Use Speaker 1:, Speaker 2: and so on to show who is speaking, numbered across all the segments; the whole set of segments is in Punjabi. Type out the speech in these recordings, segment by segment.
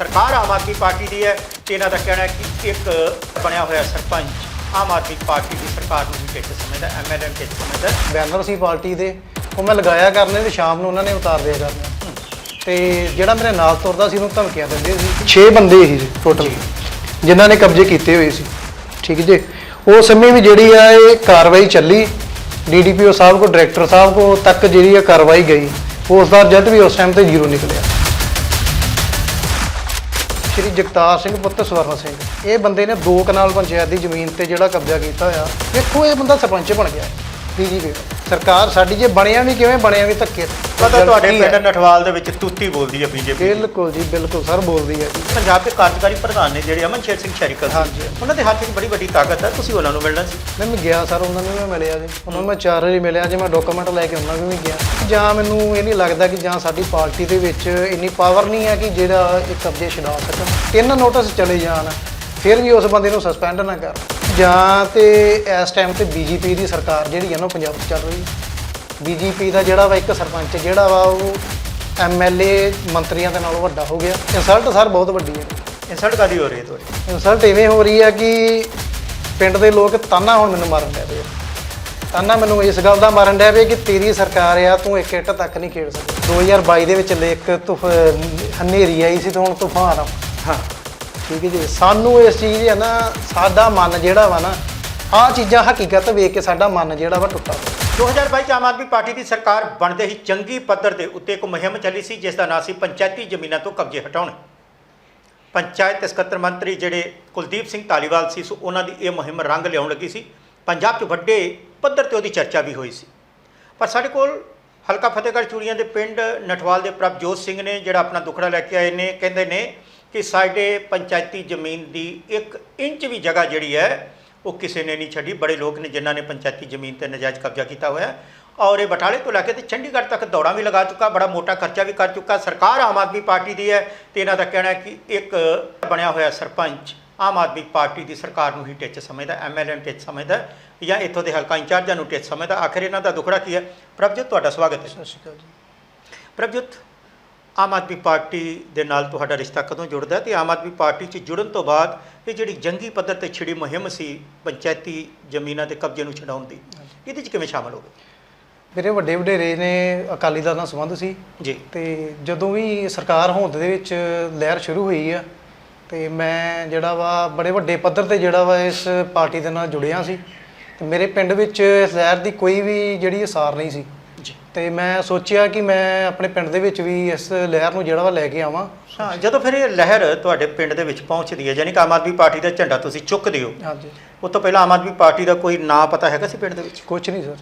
Speaker 1: ਸਰਕਾਰ ਆਮ ਆਦਮੀ ਪਾਰਟੀ ਦੀ ਹੈ ਤੇ ਇਹਨਾਂ ਦਾ ਕਹਿਣਾ ਹੈ ਕਿ ਇੱਕ ਬਣਿਆ ਹੋਇਆ ਸਰਪੰਚ ਆਮ ਆਦਮੀ ਪਾਰਟੀ ਦੀ ਸਰਕਾਰ ਨੂੰ ਵੀ ਟਿੱਚ ਸਮਝਦਾ ਐਮਐਲਏ ਨੂੰ ਟਿੱਚ ਸਮਝਦਾ?
Speaker 2: ਬੈਨਰ ਸੀ ਪਾਰਟੀ ਦੇ, ਉਹ ਮੈਂ ਲਗਾਇਆ ਕਰਨੇ ਤੇ ਸ਼ਾਮ ਨੂੰ ਉਹਨਾਂ ਨੇ ਉਤਾਰ ਦਿਆ ਕਰਨੇ। ਤੇ ਜਿਹੜਾ ਮੇਰੇ ਨਾਲ ਤੁਰਦਾ ਸੀ, ਉਹਨੂੰ ਧਮਕੀਆਂ ਦਿੰਦੇ ਸੀ। 6 ਬੰਦੇ ਸੀ ਟੋਟਲ ਜਿਨ੍ਹਾਂ ਨੇ ਕਬਜ਼ੇ ਕੀਤੇ ਹੋਏ ਸੀ। ਠੀਕ ਜੇ? ਉਸ ਸਮੇਂ ਵੀ ਜਿਹੜੀ ਆ, ਇਹ ਕਾਰਵਾਈ ਚੱਲੀ। ਡੀਡੀਪੀਓ ਸਾਹਿਬ ਕੋ, ਡਾਇਰੈਕਟਰ ਸਾਹਿਬ ਕੋ ਤੱਕ ਜਿਹੜੀ ਆ ਕਾਰਵਾਈ ਗਈ। ਉਸ ਦਾ ਰਿਜ਼ਲਟ ਵੀ ਉਸ ਟਾਈਮ ਤੇ ਜ਼ੀਰੋ ਨਿਕਲਿਆ। ਸ਼੍ਰੀ ਜਗਤਾਰ ਸਿੰਘ ਪੁੱਤ ਸਵਰਨ ਸਿੰਘ। ਇਹ ਬੰਦੇ ਨੇ ਦੋ ਕਨਾਲ ਪੰਚਾਇਤ ਦੀ ਜ਼ਮੀਨ ਤੇ ਜਿਹੜਾ ਕਬਜ਼ਾ ਕੀਤਾ ਹੋਇਆ ਦੇਖੋ ਇਹ ਬੰਦਾ ਸਰਪੰਚ ਬਣ ਗਿਆ ਬੀਜੀਪੀ ਸਰਕਾਰ ਸਾਡੀ ਜੇ ਬਣਿਆ ਵੀ ਕਿਵੇਂ ਬਣਿਆ ਵੀ ਧੱਕੇ ਤੇ।
Speaker 1: ਪਤਾ ਤੁਹਾਡੇ
Speaker 2: ਹੈ?
Speaker 1: ਪਿੰਡ ਨਠਵਾਲ ਦੇ ਵਿੱਚ ਤੂਤੀ ਬੋਲਦੀ ਹੈ ਬੀਜੇਪੀ
Speaker 2: ਬਿਲਕੁਲ ਜੀ ਬਿਲਕੁਲ ਸਰ ਬੋਲਦੀ ਹੈ ਜੀ।
Speaker 1: ਪੰਜਾਬ ਦੇ ਕਾਰਜਕਾਰੀ ਪ੍ਰਧਾਨ ਨੇ ਜਿਹੜੇ ਅਮਨਸ਼ੇਰ ਸਿੰਘ ਸ਼ਰੀਕਲ
Speaker 2: ਹਾਂਜੀ।
Speaker 1: ਉਹਨਾਂ ਦੇ ਹੱਥ ਵਿੱਚ ਬੜੀ ਵੱਡੀ ਤਾਕਤ ਹੈ ਤੁਸੀਂ ਉਹਨਾਂ ਨੂੰ ਮਿਲਣਾ ਸੀ।
Speaker 2: ਮੈਂ ਮੈਂ ਗਿਆ ਸਰ ਉਹਨਾਂ ਨੂੰ ਵੀ ਮੈਂ ਮਿਲਿਆ ਜੀ। ਉਹਨਾਂ ਨੂੰ ਮੈਂ ਚਾਰ ਵਾਰੀ ਮਿਲਿਆ ਜੇ ਮੈਂ ਡਾਕੂਮੈਂਟ ਲੈ ਕੇ ਉਹਨਾਂ ਨੂੰ ਵੀ ਗਿਆ। ਜਾਂ ਮੈਨੂੰ ਇਹ ਨਹੀਂ ਲੱਗਦਾ ਕਿ ਜਾਂ ਸਾਡੀ ਪਾਰਟੀ ਦੇ ਵਿੱਚ ਇੰਨੀ ਪਾਵਰ ਨਹੀਂ ਹੈ ਕਿ ਜਿਹੜਾ ਇਹ ਕਬਜ਼ੇ ਛਡਾ ਸਕਣ। ਤਿੰਨ ਨੋਟਿਸ ਚਲੇ ਜਾਣ ਫਿਰ ਵੀ ਉਸ ਬੰਦੇ ਨੂੰ ਸਸਪੈਂਡ ਨਾ ਕਰ। ਜਾਂ ਤੇ ਇਸ ਟਾਈਮ ਤੇ ਬੀਜੇਪੀ ਦੀ ਸਰਕਾਰ ਜਿਹੜੀ ਹੈ ਨਾ ਪੰਜਾਬ 'ਚ ਚੱਲ ਰਹੀ ਬੀਜੇਪੀ ਦਾ ਜਿਹੜਾ ਵਾ ਇੱਕ ਸਰਪੰਚ ਜਿਹੜਾ ਵਾ ਉਹ ਐਮਐਲਏ ਮੰਤਰੀਆਂ ਦੇ ਨਾਲੋਂ ਵੱਡਾ ਹੋ ਗਿਆ। ਇਨਸਲਟ ਸਰ ਬਹੁਤ ਵੱਡੀ ਹੈ।
Speaker 1: ਇਨਸਲਟ ਕਾਦੀ ਹੋ ਰਹੀ ਹੈ ਤੁਹਾਡੀ?
Speaker 2: ਇਨਸਲਟ ਇਵੇਂ ਹੋ ਰਹੀ ਹੈ ਕਿ ਪਿੰਡ ਦੇ ਲੋਕ ਤਾਨਾ ਹੁਣ ਮੈਨੂੰ ਮਾਰਨ ਡਿਆ ਪਏ। ਤਾਨਾ ਮੈਨੂੰ ਇਸ ਗੱਲ ਦਾ ਮਾਰਨ ਡਿਆ ਪਏ ਕਿ ਤੇਰੀ ਸਰਕਾਰ ਆ ਤੂੰ ਇੱਕ ਇੱਟ ਤੱਕ ਨਹੀਂ ਖੇਡ ਸਕਦਾ। 2022 ਦੇ ਵਿੱਚ ਲੇਕ ਤੁਫ ਹਨੇਰੀ ਆਈ ਸੀ ਤੇ ਹੁਣ ਤੂਫਾਨ ਆ
Speaker 1: ਹਾਂ।
Speaker 2: ਠੀਕ ਹੈ ਜੀ। ਸਾਨੂੰ ਇਸ ਚੀਜ਼ ਹੈ ਨਾ, ਸਾਡਾ ਮਨ ਜਿਹੜਾ ਵਾ ਨਾ, ਆਹ ਚੀਜ਼ਾਂ ਹਕੀਕਤ ਵੇਖ ਕੇ ਸਾਡਾ ਮਨ ਜਿਹੜਾ ਵਾ ਟੁੱਟਾ ਪਿਆ
Speaker 1: 2022 ਚ ਆਮ ਆਦਮੀ ਪਾਰਟੀ ਦੀ ਸਰਕਾਰ ਬਣਦੇ ਹੀ ਚੰਗੀ ਪੱਧਰ ਦੇ ਉੱਤੇ ਇੱਕ ਮੁਹਿੰਮ ਚੱਲੀ ਸੀ, ਜਿਸ ਦਾ ਨਾਂ ਸੀ ਪੰਚਾਇਤੀ ਜ਼ਮੀਨਾਂ ਤੋਂ ਕਬਜ਼ੇ ਹਟਾਉਣ। ਪੰਚਾਇਤ ਤੇ ਸਕੱਤਰ ਮੰਤਰੀ ਜਿਹੜੇ ਕੁਲਦੀਪ ਸਿੰਘ ਧਾਲੀਵਾਲ ਸੀ, ਸੋ ਉਹਨਾਂ ਦੀ ਇਹ ਮੁਹਿੰਮ ਰੰਗ ਲਿਆਉਣ ਲੱਗੀ ਸੀ। ਪੰਜਾਬ 'ਚ ਵੱਡੇ ਪੱਧਰ ਤੇ ਉਹਦੀ ਚਰਚਾ ਵੀ ਹੋਈ ਸੀ। ਪਰ ਸਾਡੇ ਕੋਲ ਹਲਕਾ ਫਤਿਹਗੜ੍ਹ ਚੂੜੀਆਂ ਦੇ ਪਿੰਡ, ਨਠਵਾਲ ਦੇ ਪ੍ਰਭਜੋਤ ਸਿੰਘ ਨੇ ਜਿਹੜਾ ਆਪਣਾ ਦੁੱਖੜਾ ਲੈ ਕੇ ਆਏ ਨੇ, ਕਹਿੰਦੇ ਨੇ ਕਿ ਸਾਡੇ ਪੰਚਾਇਤੀ ਜ਼ਮੀਨ ਦੀ 1 ਇੰਚ ਵੀ ਜਗ੍ਹਾ ਜਿਹੜੀ ਹੈ ਉਹ ਕਿਸੇ ਨੇ ਨਹੀਂ ਛੱਡੀ। ਬੜੇ ਲੋਕ ਨੇ ਜਿਨ੍ਹਾਂ ਨੇ ਪੰਚਾਇਤੀ ਜ਼ਮੀਨ ਤੇ ਨਜਾਇਜ਼ ਕਬਜ਼ਾ ਕੀਤਾ ਹੋਇਆ ਔਰ ਇਹ ਬਟਾਲੇ ਤੋਂ ਲੈ ਕੇ ਤੇ ਚੰਡੀਗੜ੍ਹ ਤੱਕ ਦੌੜਾਂ ਵੀ ਲਗਾ ਚੁੱਕਾ ਬੜਾ ਮੋਟਾ ਖਰਚਾ ਵੀ ਕਰ ਚੁੱਕਾ। ਸਰਕਾਰ ਆਮ ਆਦਮੀ ਪਾਰਟੀ ਦੀ ਹੈ ਤੇ ਇਹਨਾਂ ਦਾ ਕਹਿਣਾ ਹੈ ਕਿ ਇੱਕ ਬਣਿਆ ਹੋਇਆ ਸਰਪੰਚ ਆਮ ਆਦਮੀ ਪਾਰਟੀ ਦੀ ਸਰਕਾਰ ਨੂੰ ਹੀ ਟਿੱਚ ਸਮਝਦਾ ਐਮਐਲਏ ਨੂੰ ਟਿੱਚ ਸਮਝਦਾ ਜਾਂ ਇੱਥੋਂ ਦੇ ਹਲਕਾ ਇੰਚਾਰਜਾਂ ਨੂੰ ਟਿੱਚ ਸਮਝਦਾ। ਆਖਿਰ ਇਹਨਾਂ ਦਾ ਦੁਖੜਾ ਕੀ ਹੈ? ਪ੍ਰਭਜੋਤ ਤੁਹਾਡਾ ਸਵਾਗਤ ਹੈ।
Speaker 2: ਸਤਿ ਸ਼੍ਰੀ ਅਕਾਲ ਜੀ।
Speaker 1: ਪ੍ਰਭਜੋਤ ਆਮ ਆਦਮੀ ਪਾਰਟੀ ਦੇ ਨਾਲ ਤੁਹਾਡਾ ਰਿਸ਼ਤਾ ਕਦੋਂ ਜੁੜਦਾ ਤੇ ਆਮ ਆਦਮੀ ਪਾਰਟੀ 'ਚ ਜੁੜਨ ਤੋਂ ਬਾਅਦ ਇਹ ਜਿਹੜੀ ਜੰਗੀ ਪੱਧਰ ਤੇ ਛਿੜੀ ਮੁਹਿੰਮ ਸੀ ਪੰਚਾਇਤੀ ਜ਼ਮੀਨਾਂ ਦੇ ਕਬਜ਼ੇ ਨੂੰ ਛਡਾਉਣ ਦੀ ਇਹਦੇ 'ਚ ਕਿਵੇਂ ਸ਼ਾਮਲ ਹੋ ਗਏ?
Speaker 2: ਮੇਰੇ ਵੱਡੇ ਵਡੇਰੇ ਨੇ ਅਕਾਲੀ ਦਲ ਨਾਲ ਸੰਬੰਧ ਸੀ।
Speaker 1: ਜੀ।
Speaker 2: ਤੇ ਜਦੋਂ ਵੀ ਸਰਕਾਰ ਹੋਂਦ ਦੇ ਵਿੱਚ ਲਹਿਰ ਸ਼ੁਰੂ ਹੋਈ ਆ ਤੇ ਮੈਂ ਜਿਹੜਾ ਵਾ ਬੜੇ ਵੱਡੇ ਪੱਧਰ ਤੇ ਜਿਹੜਾ ਵਾ ਇਸ ਪਾਰਟੀ ਦੇ ਨਾਲ ਜੁੜਿਆ ਸੀ। ਤੇ ਮੇਰੇ ਪਿੰਡ ਵਿੱਚ ਇਸ ਲਹਿਰ ਦੀ ਕੋਈ ਵੀ ਜਿਹੜੀ ਅਸਾਰ ਨਹੀਂ ਸੀ। ਤੇ ਮੈਂ ਸੋਚਿਆ ਕਿ ਮੈਂ ਆਪਣੇ ਪਿੰਡ ਦੇ ਵਿੱਚ ਵੀ ਇਸ ਲਹਿਰ ਨੂੰ ਜਿਹੜਾ ਵਾ ਲੈ ਕੇ ਆਵਾਂ।
Speaker 1: ਹਾਂ ਜਦੋਂ ਫਿਰ ਇਹ ਲਹਿਰ ਤੁਹਾਡੇ ਪਿੰਡ ਦੇ ਵਿੱਚ ਪਹੁੰਚਦੀ ਹੈ ਯਾਨੀ ਕਿ ਆਮ ਆਦਮੀ ਪਾਰਟੀ ਦਾ ਝੰਡਾ ਤੁਸੀਂ ਚੁੱਕਦੇ ਹੋ
Speaker 2: ਹਾਂਜੀ।
Speaker 1: ਉਸ ਤੋਂ ਪਹਿਲਾਂ ਆਮ ਆਦਮੀ ਪਾਰਟੀ ਦਾ ਕੋਈ ਨਾਂ ਪਤਾ ਹੈਗਾ ਸੀ ਪਿੰਡ ਦੇ ਵਿੱਚ?
Speaker 2: ਕੁਝ ਨਹੀਂ ਸਰ।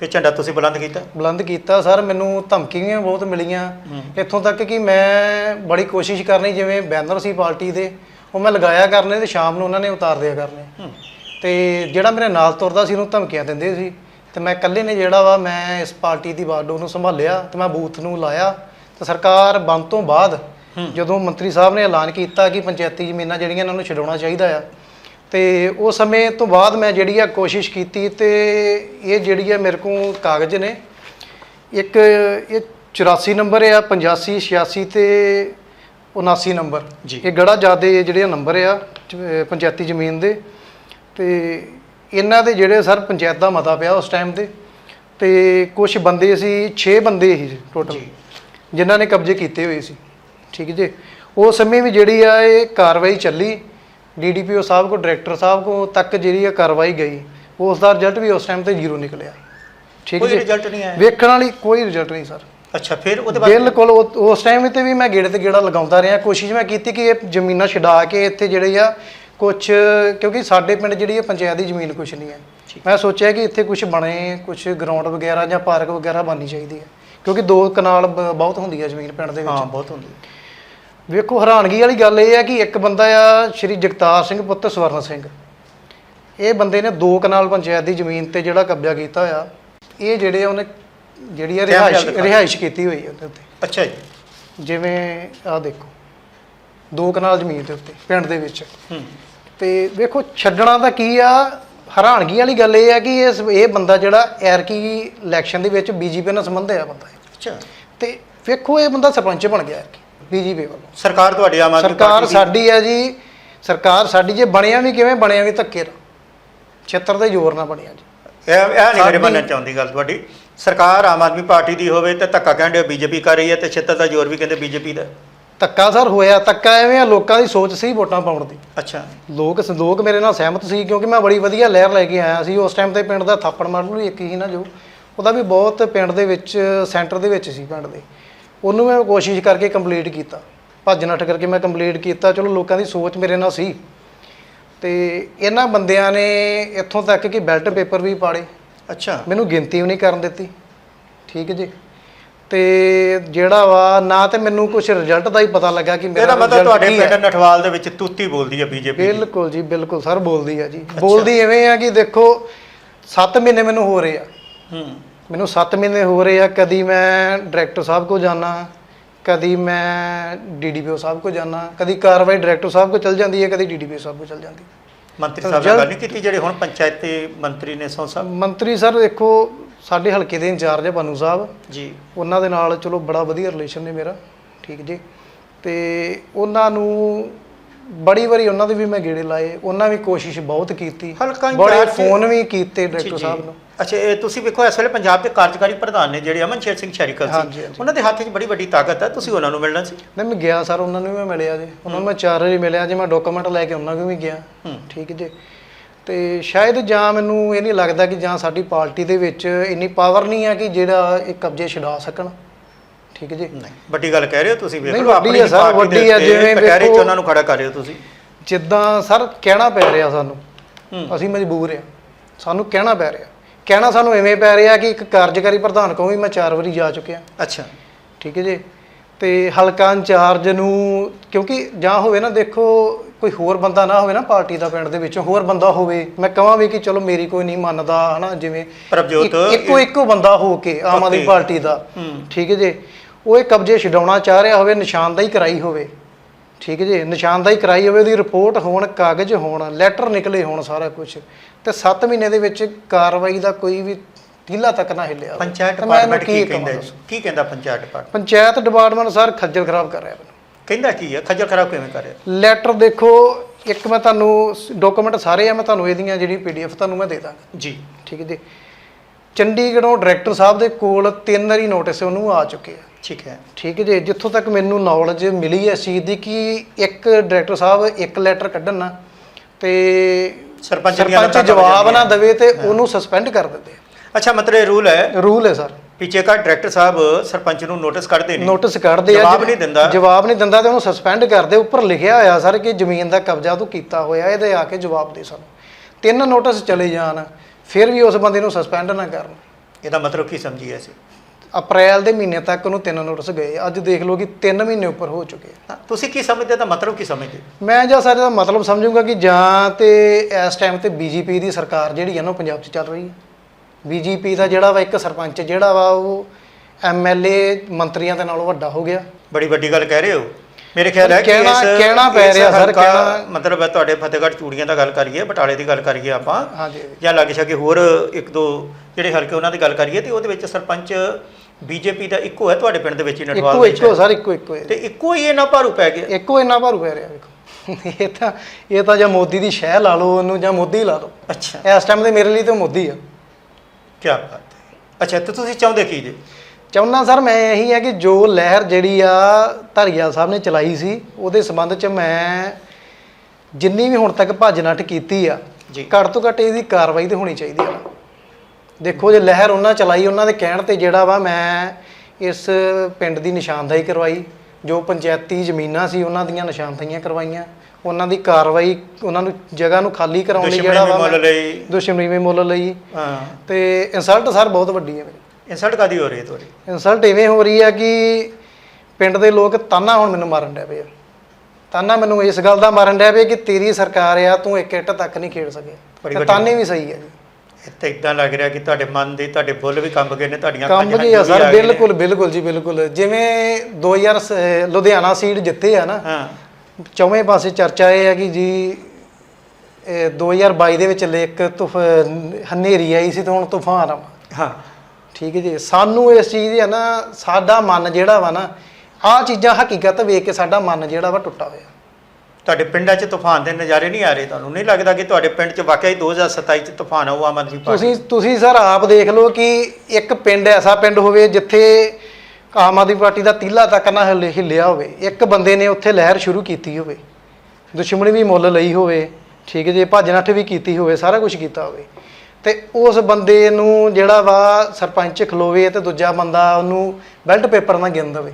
Speaker 1: ਤੇ ਝੰਡਾ ਤੁਸੀਂ ਬੁਲੰਦ ਕੀਤਾ?
Speaker 2: ਬੁਲੰਦ ਕੀਤਾ ਸਰ ਮੈਨੂੰ ਧਮਕੀਆਂ ਬਹੁਤ ਮਿਲੀਆਂ। ਇੱਥੋਂ ਤੱਕ ਕਿ ਮੈਂ ਬੜੀ ਕੋਸ਼ਿਸ਼ ਕਰਨੀ ਜਿਵੇਂ ਬੈਨਰ ਸੀ ਪਾਰਟੀ ਦੇ ਉਹ ਮੈਂ ਲਗਾਇਆ ਕਰਨੇ ਤੇ ਸ਼ਾਮ ਨੂੰ ਉਹਨਾਂ ਨੇ ਉਤਾਰ ਦਿਆ ਕਰਨੇ। ਤੇ ਜਿਹੜਾ ਮੇਰੇ ਨਾਲ ਤੁਰਦਾ ਸੀ ਉਹਨੂੰ ਧਮਕੀਆਂ ਦਿੰਦੇ ਸੀ। ਤੇ ਮੈਂ ਇਕੱਲੇ ਨੇ ਜਿਹੜਾ ਵਾ ਮੈਂ ਇਸ ਪਾਰਟੀ ਦੀ ਵਾਰਡੋ ਨੂੰ ਸੰਭਾਲਿਆ ਤੇ ਮੈਂ ਬੂਥ ਨੂੰ ਲਾਇਆ ਤੇ ਸਰਕਾਰ ਬੰਦ ਤੋਂ ਬਾਅਦ ਜਦੋਂ ਮੰਤਰੀ ਸਾਹਿਬ ਨੇ ਐਲਾਨ ਕੀਤਾ ਕਿ ਪੰਚਾਇਤੀ ਜ਼ਮੀਨਾਂ ਜਿਹੜੀਆਂ ਇਹਨਾਂ ਨੂੰ ਛਡਾਉਣਾ ਚਾਹੀਦਾ ਆ ਤੇ ਉਸ ਸਮੇਂ ਤੋਂ ਬਾਅਦ ਮੈਂ ਜਿਹੜੀ ਆ ਕੋਸ਼ਿਸ਼ ਕੀਤੀ ਤੇ ਇਹ ਜਿਹੜੀ ਆ ਮੇਰੇ ਕੋਲ ਕਾਗਜ਼ ਨੇ ਇੱਕ ਇਹ 84 ਨੰਬਰ ਆ 85 86 ਤੇ 79 ਨੰਬਰ
Speaker 1: ਜੀ।
Speaker 2: ਇਹ ਗੜਾ ਜਾਦੇ ਜਿਹੜੇ ਨੰਬਰ ਆ ਪੰਚਾਇਤੀ ਜ਼ਮੀਨ ਦੇ ਤੇ ਇਹਨਾਂ ਦੇ ਜਿਹੜੇ ਸਰ ਪੰਚਾਇਤ ਦਾ ਮਤਾ ਪਿਆ ਉਸ ਟਾਈਮ ਤੇ ਤੇ ਕੁਝ ਬੰਦੇ ਸੀ 6 ਬੰਦੇ ਸੀ ਟੋਟਲ। ਜਿਨ੍ਹਾਂ ਨੇ ਕਬਜ਼ੇ ਕੀਤੇ ਹੋਏ ਸੀ। ਠੀਕ ਜੇ? ਉਸ ਸਮੇਂ ਵੀ ਜਿਹੜੀ ਆ ਇਹ ਕਾਰਵਾਈ ਚੱਲੀ। ਡੀਡੀਪੀਓ ਸਾਹਿਬ ਕੋ ਡਾਇਰੈਕਟਰ ਸਾਹਿਬ ਕੋ ਤੱਕ ਜਿਹੜੀ ਆ ਕਾਰਵਾਈ ਗਈ ਉਸ ਦਾ ਰਿਜ਼ਲਟ ਵੀ ਉਸ ਟਾਈਮ ਤੇ ਜ਼ੀਰੋ ਨਿਕਲਿਆ। ਠੀਕ
Speaker 1: ਕੋਈ
Speaker 2: ਜੀ?
Speaker 1: ਰਿਜ਼ਲਟ ਨਹੀਂ ਆਇਆ?
Speaker 2: ਵੇਖਣ ਵਾਲੀ ਕੋਈ ਰਿਜ਼ਲਟ ਨਹੀਂ ਸਰ।
Speaker 1: ਅੱਛਾ ਫਿਰ ਉਹਦੇ ਬਾਅਦ
Speaker 2: ਬਿਲਕੁਲ ਉਸ ਟਾਈਮ ਤੇ ਵੀ ਮੈਂ ਗੇੜੇ ਤੇ ਗੇੜਾ ਲਗਾਉਂਦਾ ਰਿਹਾ। ਕੋਸ਼ਿਸ਼ ਮੈਂ ਕੀਤੀ ਕਿ ਇਹ ਜ਼ਮੀਨਾਂ ਛਡਾ ਕੇ ਇੱਥੇ ਜਿਹੜੇ ਆ ਕੁਝ ਕਿਉਂਕਿ ਸਾਡੇ ਪਿੰਡ ਜਿਹੜੀ ਹੈ ਪੰਚਾਇਤ ਦੀ ਜ਼ਮੀਨ ਕੁਝ ਨਹੀਂ ਹੈ। ਮੈਂ ਸੋਚਿਆ ਕਿ ਇੱਥੇ ਕੁਝ ਬਣੇ ਕੁਝ ਗਰਾਊਂਡ ਵਗੈਰਾ ਜਾਂ ਪਾਰਕ ਵਗੈਰਾ ਬਣਨੀ ਚਾਹੀਦੀ ਹੈ। ਕਿਉਂਕਿ ਦੋ ਕਨਾਲ ਬ- ਬਹੁਤ ਹੁੰਦੀ ਹੈ ਜ਼ਮੀਨ ਪਿੰਡ ਦੇ
Speaker 1: ਹਾਂ
Speaker 2: ਵਿੱਚ
Speaker 1: ਬਹੁਤ ਹੁੰਦੀ
Speaker 2: ਵੇਖੋ ਹੈਰਾਨਗੀ ਵਾਲੀ ਗੱਲ ਇਹ ਹੈ ਕਿ ਇੱਕ ਬੰਦਾ ਆ ਸ਼੍ਰੀ ਜਗਤਾਰ ਸਿੰਘ ਪੁੱਤਰ ਸਵਰਨ ਸਿੰਘ। ਇਹ ਬੰਦੇ ਨੇ ਦੋ ਕਨਾਲ ਪੰਚਾਇਤ ਦੀ ਜ਼ਮੀਨ ਤੇ ਜਿਹੜਾ ਕਬਜ਼ਾ ਕੀਤਾ ਹੋਇਆ ਇਹ ਜਿਹੜੇ ਆ ਉਹਨੇ ਜਿਹੜੀ ਆ ਰਿਹਾਇਸ਼। ਰਿਹਾਇਸ਼ ਕੀਤੀ ਹੋਈ ਹੈ ਉਹਦੇ ਉੱਤੇ।
Speaker 1: ਅੱਛਾ ਜੀ।
Speaker 2: ਜਿਵੇਂ ਆਹ ਦੇਖੋ। ਦੋ ਕਨਾਲ ਜ਼ਮੀਨ ਦੇ ਉੱਤੇ ਪਿੰਡ ਦੇ ਵਿੱਚ। ਤੇ ਵੇਖੋ ਛੱਡਣਾ ਤਾਂ ਕੀ ਆ ਹੈਰਾਨਗੀ ਵਾਲੀ ਗੱਲ ਇਹ ਆ ਕਿ ਇਸ ਇਹ ਬੰਦਾ ਜਿਹੜਾ ਐਰਕੀ ਇਲੈਕਸ਼ਨ ਦੇ ਵਿੱਚ ਬੀਜੇਪੀ ਨਾਲ ਸੰਬੰਧ ਹੈ ਬੰਦਾ।
Speaker 1: ਅੱਛਾ।
Speaker 2: ਤੇ ਵੇਖੋ ਇਹ ਬੰਦਾ ਸਰਪੰਚ ਬਣ ਗਿਆ ਐਰਕੀ ਬੀਜੇਪੀ ਵੱਲੋਂ।
Speaker 1: ਸਰਕਾਰ ਤੁਹਾਡੀ ਆਮ ਆਦਮੀ
Speaker 2: ਸਰਕਾਰ ਸਾਡੀ ਹੈ ਜੀ ਸਰਕਾਰ ਸਾਡੀ ਜੇ ਬਣਿਆ ਵੀ ਕਿਵੇਂ ਬਣਿਆ ਵੀ ਧੱਕੇ ਨਾਲ। ਛੇਤਰ ਦੇ ਜ਼ੋਰ ਨਾਲ ਬਣਿਆ ਜੀ।
Speaker 1: ਇਹ ਇਹ ਨਹੀਂ ਮੇਰੇ ਮੰਨਣ ਚਾਹੁੰਦੀ ਗੱਲ ਤੁਹਾਡੀ। ਸਰਕਾਰ ਆਮ ਆਦਮੀ ਪਾਰਟੀ ਦੀ ਹੋਵੇ ਤੇ ਧੱਕਾ ਕਹਿੰਦੇ ਬੀਜੇਪੀ ਕਰ ਰਹੀ ਹੈ ਤੇ ਛੇਤਰ ਦਾ ਜ਼ੋਰ ਵੀ ਕਹਿੰਦੇ ਬੀਜੇਪੀ ਦਾ।
Speaker 2: ਧੱਕਾ ਸਰ ਹੋਇਆ ਧੱਕਾ ਐਵੇਂ ਆ ਲੋਕਾਂ ਦੀ ਸੋਚ ਸੀ ਵੋਟਾਂ ਪਾਉਣ ਦੀ।
Speaker 1: ਅੱਛਾ।
Speaker 2: ਲੋਕ ਲੋਕ ਮੇਰੇ ਨਾਲ ਸਹਿਮਤ ਸੀ ਕਿਉਂਕਿ ਮੈਂ ਬੜੀ ਵਧੀਆ ਲਹਿਰ ਲੈ ਕੇ ਆਇਆ ਸੀ। ਉਸ ਟਾਈਮ ਤੇ ਪਿੰਡ ਦਾ ਥਾਪੜ ਮਾਡਲ ਵੀ ਇੱਕ ਹੀ ਨਾ ਜੋ। ਉਹਦਾ ਵੀ ਬਹੁਤ ਪਿੰਡ ਦੇ ਵਿੱਚ ਸੈਂਟਰ ਦੇ ਵਿੱਚ ਸੀ ਪਿੰਡ ਦੇ। ਉਹਨੂੰ ਮੈਂ ਕੋਸ਼ਿਸ਼ ਕਰਕੇ ਕੰਪਲੀਟ ਕੀਤਾ। ਭੱਜ ਨੱਠ ਕਰਕੇ ਮੈਂ ਕੰਪਲੀਟ ਕੀਤਾ। ਚਲੋ ਲੋਕਾਂ ਦੀ ਸੋਚ ਮੇਰੇ ਨਾਲ ਸੀ। ਤੇ ਇਹਨਾਂ ਬੰਦਿਆਂ ਨੇ ਇੱਥੋਂ ਤੱਕ ਕਿ ਬੈਲਟ ਪੇਪਰ ਵੀ ਪਾੜੇ।
Speaker 1: ਅੱਛਾ।
Speaker 2: ਮੈਨੂੰ ਗਿਣਤੀ ਵੀ ਨਹੀਂ ਕਰਨ ਦਿੱਤੀ। ਠੀਕ ਜੀ। ਤੇ ਜਿਹੜਾ ਵਾ ਨਾ ਤੇ ਮੈਨੂੰ ਕੁਝ ਰਿਜ਼ਲਟ ਦਾ ਹੀ ਪਤਾ ਲੱਗਾ ਕਿ ਮੇਰਾ
Speaker 1: ਇਹਦਾ ਮਤਲਬ
Speaker 2: result
Speaker 1: ਤੁਹਾਡੇ
Speaker 2: ਕੀ ਹੈ।
Speaker 1: ਪਿੰਡ ਨਠਵਾਲ ਦੇ ਵਿੱਚ ਤੂਤੀ ਬੋਲਦੀ ਹੈ ਬੀਜੇਪੀ
Speaker 2: ਬਿਲਕੁਲ ਜੀ ਬਿਲਕੁਲ ਸਰ ਬੋਲਦੀ ਆ ਜੀ। ਬੋਲਦੀ ਐਵੇਂ ਆ ਕਿ ਦੇਖੋ 7 ਮਹੀਨੇ ਮੈਨੂੰ ਹੋ ਰਹੇ ਆ।
Speaker 1: ਹੂੰ।
Speaker 2: ਮੈਨੂੰ 7 ਮਹੀਨੇ ਹੋ ਰਹੇ ਆ ਕਦੀ ਮੈਂ ਡਾਇਰੈਕਟਰ ਸਾਹਿਬ ਕੋ ਜਾਣਾ ਕਦੀ ਮੈਂ ਡੀਡੀਪੀਓ ਸਾਹਿਬ ਕੋ ਜਾਣਾ ਕਦੀ ਕਾਰਵਾਈ ਡਾਇਰੈਕਟਰ ਸਾਹਿਬ ਕੋ ਚਲ ਜਾਂਦੀ ਹੈ ਕਦੀ ਡੀਡੀਪੀਓ ਸਾਹਿਬ ਕੋ ਚਲ ਜਾਂਦੀ ਹੈ।
Speaker 1: ਮੰਤਰੀ ਸਾਹਿਬ ਨਾਲ ਗੱਲ ਨਹੀਂ ਕੀਤੀ ਜਿਹੜੇ ਹੁਣ ਪੰਚਾਇਤੀ ਮੰਤਰੀ ਨੇ ਸੌ ਸਾਹਿਬ
Speaker 2: ਮੰਤਰੀ ਸਰ ਦੇਖੋ ਸਾਡੇ ਹਲਕੇ ਦੇ ਇੰਚਾਰਜ ਹੈ ਬਾਨੂ ਸਾਹਿਬ।
Speaker 1: ਜੀ।
Speaker 2: ਉਹਨਾਂ ਦੇ ਨਾਲ ਚਲੋ ਬੜਾ ਵਧੀਆ ਰਿਲੇਸ਼ਨ ਨੇ ਮੇਰਾ ਠੀਕ ਜੀ। ਤੇ ਉਹਨਾਂ ਨੂੰ ਬੜੀ ਵਾਰੀ ਉਹਨਾਂ ਦੇ ਵੀ ਮੈਂ ਗੇੜੇ ਲਾਏ ਉਹਨਾਂ ਵੀ ਕੋਸ਼ਿਸ਼ ਬਹੁਤ ਕੀਤੀ।
Speaker 1: ਹਲਕਾ
Speaker 2: ਬੜੇ
Speaker 1: ਇੰਚਾਰਜ-
Speaker 2: ਫੋਨ ਵੀ ਕੀਤੇ ਡਾਇਰੈਕਟਰ। ਸਾਹਿਬ ਨੂੰ।
Speaker 1: ਅੱਛਾ ਇਹ ਤੁਸੀਂ ਵੇਖੋ ਇਸ ਵੇਲੇ ਪੰਜਾਬ ਦੇ ਕਾਰਜਕਾਰੀ ਪ੍ਰਧਾਨ ਨੇ ਜਿਹੜੇ ਅਮਨਸ਼ੇਰ ਸਿੰਘ ਸ਼ੈਰੀਕਲ
Speaker 2: ਹਾਂਜੀ,
Speaker 1: ਸੀ।
Speaker 2: ਹਾਂਜੀ।
Speaker 1: ਉਹਨਾਂ ਦੇ ਹੱਥ 'ਚ ਬੜੀ ਵੱਡੀ ਤਾਕਤ ਹੈ। ਤੁਸੀਂ ਉਹਨਾਂ ਨੂੰ ਮਿਲਣਾ ਸੀ?
Speaker 2: ਨਹੀਂ ਮੈਂ ਗਿਆ ਸਰ ਉਹਨਾਂ ਨੂੰ ਵੀ ਮੈਂ ਮਿਲਿਆ ਜੀ। ਉਹਨਾਂ ਨੂੰ ਮੈਂ ਚਾਰ ਵਾਰੀ ਮਿਲਿਆ ਜੀ। ਮੈਂ ਡਾਕੂਮੈਂਟ ਲੈ ਕੇ ਉਹਨਾਂ ਨੂੰ ਵੀ ਗਿਆ। ਠੀਕ ਜੀ। ਤੇ ਸ਼ਾਇਦ ਜਾਂ ਮੈਨੂੰ ਇਹ ਨਹੀਂ ਲੱਗਦਾ ਕਿ ਜਾਂ ਸਾਡੀ ਪਾਰਟੀ ਦੇ ਵਿੱਚ ਇੰਨੀ ਪਾਵਰ ਨਹੀਂ ਹੈ ਕਿ ਜਿਹੜਾ ਇਹ ਕਬਜ਼ੇ ਛਡਾ ਸਕਣ। ਠੀਕ ਜੀ?
Speaker 1: ਨਹੀਂ ਵੱਡੀ ਗੱਲ ਕਹਿ ਰਹੇ ਹੋ ਤੁਸੀਂ ਵੇਖ ਆਪਣੀ
Speaker 2: ਹੈ ਸਰ,
Speaker 1: ਪਾਰਟੀ
Speaker 2: ਵੱਡੀ
Speaker 1: ਦੇ
Speaker 2: ਹੈ, ਜਿਵੇਂ
Speaker 1: ਕਟਹਿਰੇ 'ਚ ਉਹਨਾਂ ਨੂੰ ਖੜਾ ਕਰ ਰਹੇ ਹੋ ਤੁਸੀਂ।
Speaker 2: ਜਿੱਦਾਂ ਸਰ ਕਹਿਣਾ ਪੈ ਰਿਹਾ ਸਾਨੂੰ
Speaker 1: ਹੂੰ।
Speaker 2: ਅਸੀਂ ਮਜਬੂਰ ਆ ਸਾਨੂੰ ਕਹਿਣਾ ਪੈ ਰਿਹਾ। ਕਹਿਣਾ ਸਾਨੂੰ ਐਵੇਂ ਪੈ ਰਿਹਾ ਕਿ ਇੱਕ ਕਾਰਜਕਾਰੀ ਪ੍ਰਧਾਨ ਕੋਲ ਵੀ ਮੈਂ ਚਾਰ ਵਾਰੀ ਜਾ ਚੁੱਕਿਆ।
Speaker 1: ਅੱਛਾ।
Speaker 2: ਠੀਕ ਹੈ ਜੀ? ਤੇ ਹਲਕਾ ਇੰਚਾਰਜ ਨੂੰ ਕਿਉਂਕਿ ਜਾਂ ਹੋਵੇ ਨਾ ਦੇਖੋ ਕੋਈ ਹੋਰ ਬੰਦਾ ਨਾ ਹੋਵੇ ਨਾ ਪਾਰਟੀ ਦਾ ਪਿੰਡ ਦੇ ਵਿੱਚੋਂ ਹੋਰ ਬੰਦਾ ਹੋਵੇ ਮੈਂ ਕਹਾਂ ਵੀ ਕਿ ਚਲੋ ਮੇਰੀ ਕੋਈ ਨਹੀਂ ਮੰਨਦਾ ਹਨਾ ਜਿਵੇਂ
Speaker 1: ਪ੍ਰਭਜੋਤ
Speaker 2: ਇੱਕ- ਇੱਕੋ ਬੰਦਾ ਹੋ ਕੇ ਆਮ ਆਦਮੀ. ਪਾਰਟੀ ਦਾ। ਠੀਕ ਹੈ ਜੀ? ਉਹ ਇਹ ਕਬਜ਼ੇ ਛਡਾਉਣਾ ਚਾਹ ਰਿਹਾ ਹੋਵੇ ਨਿਸ਼ਾਨਦਾਈ ਕਰਾਈ ਹੋਵੇ। ਠੀਕ ਹੈ ਜੀ? ਨਿਸ਼ਾਨਦਾਈ ਕਰਾਈ ਹੋਵੇ ਉਹਦੀ ਰਿਪੋਰਟ ਹੋਣ ਕਾਗਜ਼ ਹੋਣ ਲੈਟਰ ਨਿਕਲੇ ਹੋਣ ਸਾਰਾ ਕੁਝ ਤੇ 7 ਮਹੀਨੇ ਦੇ ਵਿੱਚ ਕਾਰਵਾਈ ਦਾ ਕੋਈ ਵੀ ਢੀਲਾ ਤੱਕ ਨਾ ਹਿੱਲਿਆ।
Speaker 1: ਪੰਚਾਇਤ ਡਿਪਾਰਟਮੈਂਟ ਕੀ
Speaker 2: ਕਹਾਂ
Speaker 1: ਕਹਿੰਦਾ ਕੀ ਕਹਿੰਦਾ panchayat department
Speaker 2: panchayat department sir ਖੱਜਲ ਖਰਾਬ ਕਰ ਰਿਹਾ ਮੈਨੂੰ।
Speaker 1: ਕਹਿੰਦਾ ਕੀ ਹੈ ਖੱਜਲ ਖਰਾਬ ਕਿਵੇਂ ਕਰ ਰਿਹਾ?
Speaker 2: ਲੈਟਰ ਦੇਖੋ ਇੱਕ ਮੈਂ ਤੁਹਾਨੂੰ ਡਾਕੂਮੈਂਟ ਸਾਰੇ ਆ ਮੈਂ ਤੁਹਾਨੂੰ ਇਹਦੀਆਂ ਜਿਹੜੀ ਪੀਡੀਐਫ ਤੁਹਾਨੂੰ ਮੈਂ ਦੇ ਦਾਂਗਾ।
Speaker 1: ਜੀ।
Speaker 2: ਠੀਕ ਹੈ ਜੀ? ਚੰਡੀਗੜ੍ਹੋਂ ਡਾਇਰੈਕਟਰ ਸਾਹਿਬ ਦੇ ਕੋਲ ਤਿੰਨ ਵਾਰੀ ਨੋਟਿਸ ਉਹਨੂੰ ਆ ਚੁੱਕੇ ਆ।
Speaker 1: ਠੀਕ ਹੈ।
Speaker 2: ਠੀਕ ਹੈ ਜੀ? ਜਿੱਥੋਂ ਤੱਕ ਮੈਨੂੰ ਨੌਲੇਜ ਮਿਲੀ ਹੈ ਚੀਜ਼ ਦੀ ਕਿ ਇੱਕ ਡਾਇਰੈਕਟਰ ਸਾਹਿਬ ਇੱਕ ਲੈਟਰ ਕੱਢਣ ਨਾ ਤੇ
Speaker 1: ਸਰਪੰਚ
Speaker 2: ਜਵਾਬ ਨਾ। ਦੇਵੇ ਤੇ ਉਹਨੂੰ ਸਸਪੈਂਡ ਕਰ ਦਿੰਦੇ
Speaker 1: ਅੱਛਾ ਮਤਲਬ ਇਹ ਰੂਲ ਹੈ?
Speaker 2: ਰੂਲ ਹੈ ਸਰ
Speaker 1: ਪਿੱਛੇ ਕਾ ਡਾਇਰੈਕਟਰ ਸਾਹਿਬ ਸਰਪੰਚ ਨੂੰ ਨੋਟਿਸ ਕੱਢਦੇ ਨੇ।
Speaker 2: ਨੋਟਿਸ ਕੱਢਦੇ ਆ
Speaker 1: ਜਵਾਬ ਨਹੀਂ ਦਿੰਦਾ।
Speaker 2: ਜਵਾਬ ਨਹੀਂ ਦਿੰਦਾ ਤੇ ਉਹਨੂੰ ਸਸਪੈਂਡ ਕਰਦੇ। ਉੱਪਰ ਲਿਖਿਆ ਹੋਇਆ ਸਰ ਕਿ ਜ਼ਮੀਨ ਦਾ ਕਬਜ਼ਾ ਤੂੰ ਕੀਤਾ ਹੋਇਆ ਇਹਦੇ ਆ ਕੇ ਜਵਾਬ ਦੇ ਸਾਨੂੰ। ਤਿੰਨ ਨੋਟਿਸ ਚਲੇ ਜਾਣ ਫਿਰ ਵੀ ਉਸ ਬੰਦੇ ਨੂੰ ਸਸਪੈਂਡ ਨਾ ਕਰਨ।
Speaker 1: ਇਹਦਾ ਮਤਲਬ ਕੀ ਸਮਝੀਏ ਅਸੀਂ?
Speaker 2: ਅਪ੍ਰੈਲ ਦੇ ਮਹੀਨੇ ਤੱਕ ਉਹਨੂੰ ਤਿੰਨ ਨੋਟਿਸ ਗਏ। ਅੱਜ ਦੇਖ ਲਓ ਕਿ 3 ਮਹੀਨੇ ਉੱਪਰ ਹੋ ਚੁੱਕੇ ਆ।
Speaker 1: ਤੁਸੀਂ ਕੀ ਸਮਝਦੇ ਤਾਂ ਮਤਲਬ ਕੀ ਸਮਝਦੇ
Speaker 2: ਮੈਂ ਜਾਂ ਸਾਰੇ ਦਾ ਮਤਲਬ ਸਮਝੂੰਗਾ ਕਿ ਜਾਂ ਤੇ ਇਸ ਟਾਈਮ ਤੇ ਬੀਜੇਪੀ ਦੀ ਸਰਕਾਰ ਜਿਹੜੀ ਹੈ ਨਾ ਪੰਜਾਬ 'ਚ ਚੱਲ ਰਹੀ ਹੈ ਬੀਜੇਪੀ ਦਾ ਜਿਹੜਾ ਵਾ ਇੱਕ ਸਰਪੰਚ ਜਿਹੜਾ ਵਾ ਉਹ ਐਮਐਲਏ ਮੰਤਰੀਆਂ ਦੇ ਨਾਲੋਂ ਵੱਡਾ ਹੋ ਗਿਆ।
Speaker 1: ਬੜੀ ਵੱਡੀ ਗੱਲ ਕਹਿ ਰਹੇ ਹੋ। ਮੇਰੇ ਖਿਆਲ ਹੈ ਕਿ
Speaker 2: ਕਹਿਣਾ-
Speaker 1: ਇਸ
Speaker 2: ਕਹਿਣਾ ਪੈ
Speaker 1: ਇਸ
Speaker 2: ਰਿਹਾ ਸਰ,
Speaker 1: ਹਲਕਾ-
Speaker 2: ਕਹਿਣਾ-
Speaker 1: ਮਤਲਬ ਹੈ ਤੁਹਾਡੇ ਫਤਿਹਗੜ੍ਹ ਚੂੜੀਆਂ ਦਾ ਗੱਲ ਕਰੀਏ ਬਟਾਲੇ ਦੀ ਗੱਲ ਕਰੀਏ ਆਪਾਂ
Speaker 2: ਹਾਂਜੀ
Speaker 1: ਜਾਂ ਲਾਗੇ ਛਾਗੇ ਹੋਰ ਇੱਕ ਦੋ ਜਿਹੜੇ ਹਲਕੇ ਉਹਨਾਂ ਦੀ ਗੱਲ ਕਰੀਏ ਤੇ ਉਹਦੇ ਵਿੱਚ ਸਰਪੰਚ ਬੀਜੇਪੀ ਦਾ ਇੱਕੋ ਹੈ ਤੁਹਾਡੇ ਪਿੰਡ ਦੇ ਵਿੱਚ ਹੀ ਨਟਵਾਲ
Speaker 2: ਇੱਕੋ
Speaker 1: ਵਿੱਚ
Speaker 2: ਇੱਕੋ ਸਰ ਇੱਕੋ ਇੱਕੋ ਹੈ।
Speaker 1: ਤੇ ਇੱਕੋ ਹੀ ਇਹਨਾਂ ਭਾਰੂ ਪੈ ਗਿਆ।
Speaker 2: ਇੱਕੋ ਇੰਨਾ ਭਾਰੂ ਪੈ ਰਿਹਾ ਵੇਖੋ। ਇਹ ਤਾਂ ਇਹ ਤਾਂ ਜਾਂ ਮੋਦੀ ਦੀ ਸ਼ਹਿ ਲਾ ਲਓ ਉਹਨੂੰ ਜਾਂ ਮੋਦੀ ਲਾ ਲਓ।
Speaker 1: ਅੱਛਾ।
Speaker 2: ਇਸ ਟਾਈਮ ਤੇ ਮੇਰੇ ਲਈ ਤਾਂ ਮੋਦੀ ਆ।
Speaker 1: ਕੀ ਬਾਤ ਹੈ। ਅੱਛਾ ਤੇ ਤੁਸੀਂ ਚਾਹੁੰਦੇ ਕੀ ਜੇ?
Speaker 2: ਚਾਹੁੰਦਾ ਸਰ ਮੈਂ ਇਹੀ ਹੈ ਕਿ ਜੋ ਲਹਿਰ ਜਿਹੜੀ ਆ ਧਰੀਆ ਸਾਹਿਬ ਨੇ ਚਲਾਈ ਸੀ ਉਹਦੇ ਸੰਬੰਧ ਚ ਮੈਂ ਜਿੰਨੀ ਵੀ ਹੁਣ ਤੱਕ ਭੱਜ ਨੱਠ ਕੀਤੀ ਆ
Speaker 1: ਜੀ।
Speaker 2: ਘੱਟ ਤੋਂ ਘੱਟ ਇਹਦੀ ਕਾਰਵਾਈ ਤੇ ਹੋਣੀ ਚਾਹੀਦੀ ਆ। ਦੇਖੋ ਜੇ ਲਹਿਰ ਉਹਨਾਂ ਚਲਾਈ ਉਹਨਾਂ ਦੇ ਕਹਿਣ ਤੇ ਜਿਹੜਾ ਵਾ ਮੈਂ ਇਸ ਪਿੰਡ ਦੀ ਨਿਸ਼ਾਨਦਾਈ ਕਰਵਾਈ ਜੋ ਪੰਚਾਇਤੀ ਜ਼ਮੀਨਾਂ ਸੀ ਉਹਨਾਂ ਦੀਆਂ ਨਿਸ਼ਾਨਦਾਈਆਂ ਕਰਵਾਈਆਂ। ਉਹਨਾਂ ਦੀ ਕਾਰਵਾਈ ਉਹਨਾਂ ਨੂੰ ਜਗ੍ਹਾ ਨੂੰ ਖਾਲੀ ਕਰਾਉਣ ਲਈ
Speaker 1: ਦੁਸ਼ਮਣੀ
Speaker 2: ਜਿਹੜਾ
Speaker 1: ਵੀ
Speaker 2: ਵਾ
Speaker 1: ਮੁੱਲ ਲਈ।
Speaker 2: ਦੁਸ਼ਮਣੀ ਮੁੱਲ ਲਈ।
Speaker 1: ਹਾਂ।
Speaker 2: ਤੇ ਇਨਸਲਟ ਸਰ ਬਹੁਤ ਵੱਡੀ ਹੈ ਮੇਰੀ।
Speaker 1: ਇਨਸਲਟ ਕਾਦੀ ਹੋ ਰਹੀ ਹੈ ਤੁਹਾਡੀ?
Speaker 2: ਇਨਸਲਟ ਇਵੇਂ ਹੋ ਰਹੀ ਆ ਕਿ ਪਿੰਡ ਦੇ ਲੋਕ ਤਾਨਾ ਹੁਣ ਮੈਨੂੰ ਮਾਰਨ ਡੈ ਪਏ ਆ। ਤਾਨਾ ਮੈਨੂੰ ਇਸ ਗੱਲ ਦਾ ਮਾਰਨ ਡੈ ਪਏ ਕਿ ਤੇਰੀ ਸਰਕਾਰ ਆ ਤੂੰ ਇੱਕ ਇੱਟ ਤੱਕ ਨਹੀਂ ਖੇਡ ਸਕਿਆ ਤੇ ਤਾਨੇ ਵੀ ਸਹੀ ਜੀ।
Speaker 1: ਇਹ ਤਾਂ ਇਦਾਂ ਲੱਗ ਰਿਹਾ ਕਿ ਤੁਹਾਡੇ ਮਨ ਦੇ ਤੁਹਾਡੇ ਬੁੱਲ ਵੀ ਕੰਬ ਗਏ ਨੇ ਤੁਹਾਡੀਆਂ
Speaker 2: ਸਰ
Speaker 1: ਆ ਗਏ ਨੇ।
Speaker 2: ਬਿਲਕੁਲ ਬਿਲਕੁਲ ਜੀ ਬਿਲਕੁਲ। ਜਿਵੇਂ 2000 ਸ- ਅਹ ਲੁਧਿਆਣਾ ਸੀਟ ਜਿੱਤੇ ਆ ਨਾ
Speaker 1: ਹਾਂ।
Speaker 2: ਚੌਵੇਂ ਪਾਸੇ ਚਰਚਾ ਇਹ ਹੈ ਕਿ ਜੀ ਇਹ 2022 ਦੇ ਵਿੱਚ ਲੇਕ ਤੁਫ ਹਨੇਰੀ ਆਈ ਸੀ ਤੇ ਹੁਣ ਤੂਫਾਨ ਆ।
Speaker 1: ਹਾਂ।
Speaker 2: ਠੀਕ ਹੈ ਜੀ। ਸਾਨੂੰ ਇਸ ਚੀਜ਼ ਦੀ ਹੈ ਨਾ ਸਾਡਾ ਮਨ ਜਿਹੜਾ ਵਾ ਨਾ ਆਹ ਚੀਜ਼ਾਂ ਹਕੀਕਤ ਵੇਖ ਕੇ ਸਾਡਾ ਮਨ ਜਿਹੜਾ ਵਾ ਟੁੱਟਾ ਹੋਇਆ।
Speaker 1: ਤੁਹਾਡੇ ਪਿੰਡਾਂ 'ਚ ਤੂਫਾਨ ਦੇ ਨਜ਼ਾਰੇ ਨਹੀਂ ਆ ਰਹੇ ਤੁਹਾਨੂੰ? ਨਹੀਂ ਲੱਗਦਾ ਕਿ ਤੁਹਾਡੇ ਪਿੰਡ 'ਚ ਵਾਕਿਆ ਹੀ 2027 'ਚ ਤੂਫਾਨ ਆਊ ਆਮ ਆਦਮੀ ਪਾਰਟੀ
Speaker 2: ਤੁਸੀਂ ਤੁਸੀਂ ਸਰ ਆਪ ਦੇਖ ਲਓ ਕਿ ਇੱਕ ਪਿੰਡ ਐਸਾ ਪਿੰਡ ਹੋਵੇ ਜਿੱਥੇ ਆਮ ਆਦਮੀ ਪਾਰਟੀ ਦਾ ਤੀਲਾ ਤੱਕ ਨਾ ਹਿੱਲੇ- ਹਿੱਲਿਆ ਹੋਵੇ। ਇੱਕ ਬੰਦੇ ਨੇ ਉੱਥੇ ਲਹਿਰ ਸ਼ੁਰੂ ਕੀਤੀ ਹੋਵੇ। ਦੁਸ਼ਮਣੀ ਵੀ ਮੁੱਲ ਲਈ ਹੋਵੇ। ਠੀਕ ਹੈ ਜੀ ਭੱਜ ਨੱਠ ਵੀ ਕੀਤੀ ਹੋਵੇ ਸਾਰਾ ਕੁਝ ਕੀਤਾ ਹੋਵੇ। ਤੇ ਉਸ ਬੰਦੇ ਨੂੰ ਜਿਹੜਾ ਵਾ ਸਰਪੰਚ ਖਲੋਵੇ ਤੇ ਦੂਜਾ ਬੰਦਾ ਉਹਨੂੰ ਬੈਲਟ ਪੇਪਰ ਨਾਲ ਗਿਣ ਦੇਵੇ।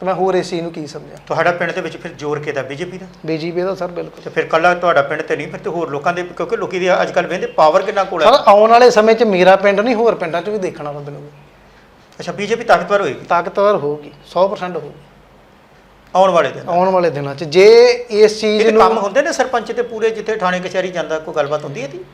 Speaker 2: ਤੇ ਮੈਂ ਹੋਰ ਇਸ ਚੀਜ਼ ਨੂੰ ਕੀ ਸਮਝਾਂ?
Speaker 1: ਤੁਹਾਡਾ ਪਿੰਡ ਦੇ ਵਿੱਚ ਫਿਰ ਜ਼ੋਰ ਕਿਹਦਾ? ਬੀਜੇਪੀ ਦਾ?
Speaker 2: ਬੀਜੇਪੀ ਦਾ ਸਰ ਬਿਲਕੁਲ।
Speaker 1: ਤੇ ਫਿਰ ਕੱਲਾ ਤੁਹਾਡਾ ਪਿੰਡ ਤੇ ਨਹੀਂ ਫਿਰ ਤੇ ਹੋਰ ਲੋਕਾਂ ਦੇ ਕਿਉਂਕਿ ਲੋਕੀ ਦੀ ਅੱਜ ਕੱਲ ਵੇਂਦੇ ਪਾਵਰ ਕਿੰਨਾ ਕੋਲ ਹੈ
Speaker 2: ਸਰ ਆਉਣ ਵਾਲੇ ਸਮੇਂ 'ਚ ਮੇਰਾ ਪਿੰਡ ਨਹੀਂ ਹੋਰ ਪਿੰਡਾਂ 'ਚ ਵੀ ਦੇਖਣਾ ਰੱਬ ਨੂੰ
Speaker 1: ਅੱਛਾ ਬੀਜੇਪੀ ਤਾਕਤਵਰ ਹੋਏਗੀ?
Speaker 2: ਤਾਕਤਵਰ ਹੋਊਗੀ 100% ਹੋਊਗੀ।
Speaker 1: ਆਉਣ ਵਾਲੇ ਦਿਨ
Speaker 2: ਆਉਣ ਵਾਲੇ ਦਿਨਾਂ 'ਚ ਜੇ ਇਸ ਚੀਜ਼ ਨੂੰ
Speaker 1: ਕੰਮ ਹੁੰਦੇ ਨੇ ਸਰਪੰਚ ਤੇ ਪੂਰੇ ਜਿੱਥੇ ਥਾਣੇ ਕਚਹਿਰੀ ਜਾਂਦਾ ਕੋਈ ਗੱਲਬਾਤ ਹੁੰਦੀ ਹੈ ਦੀ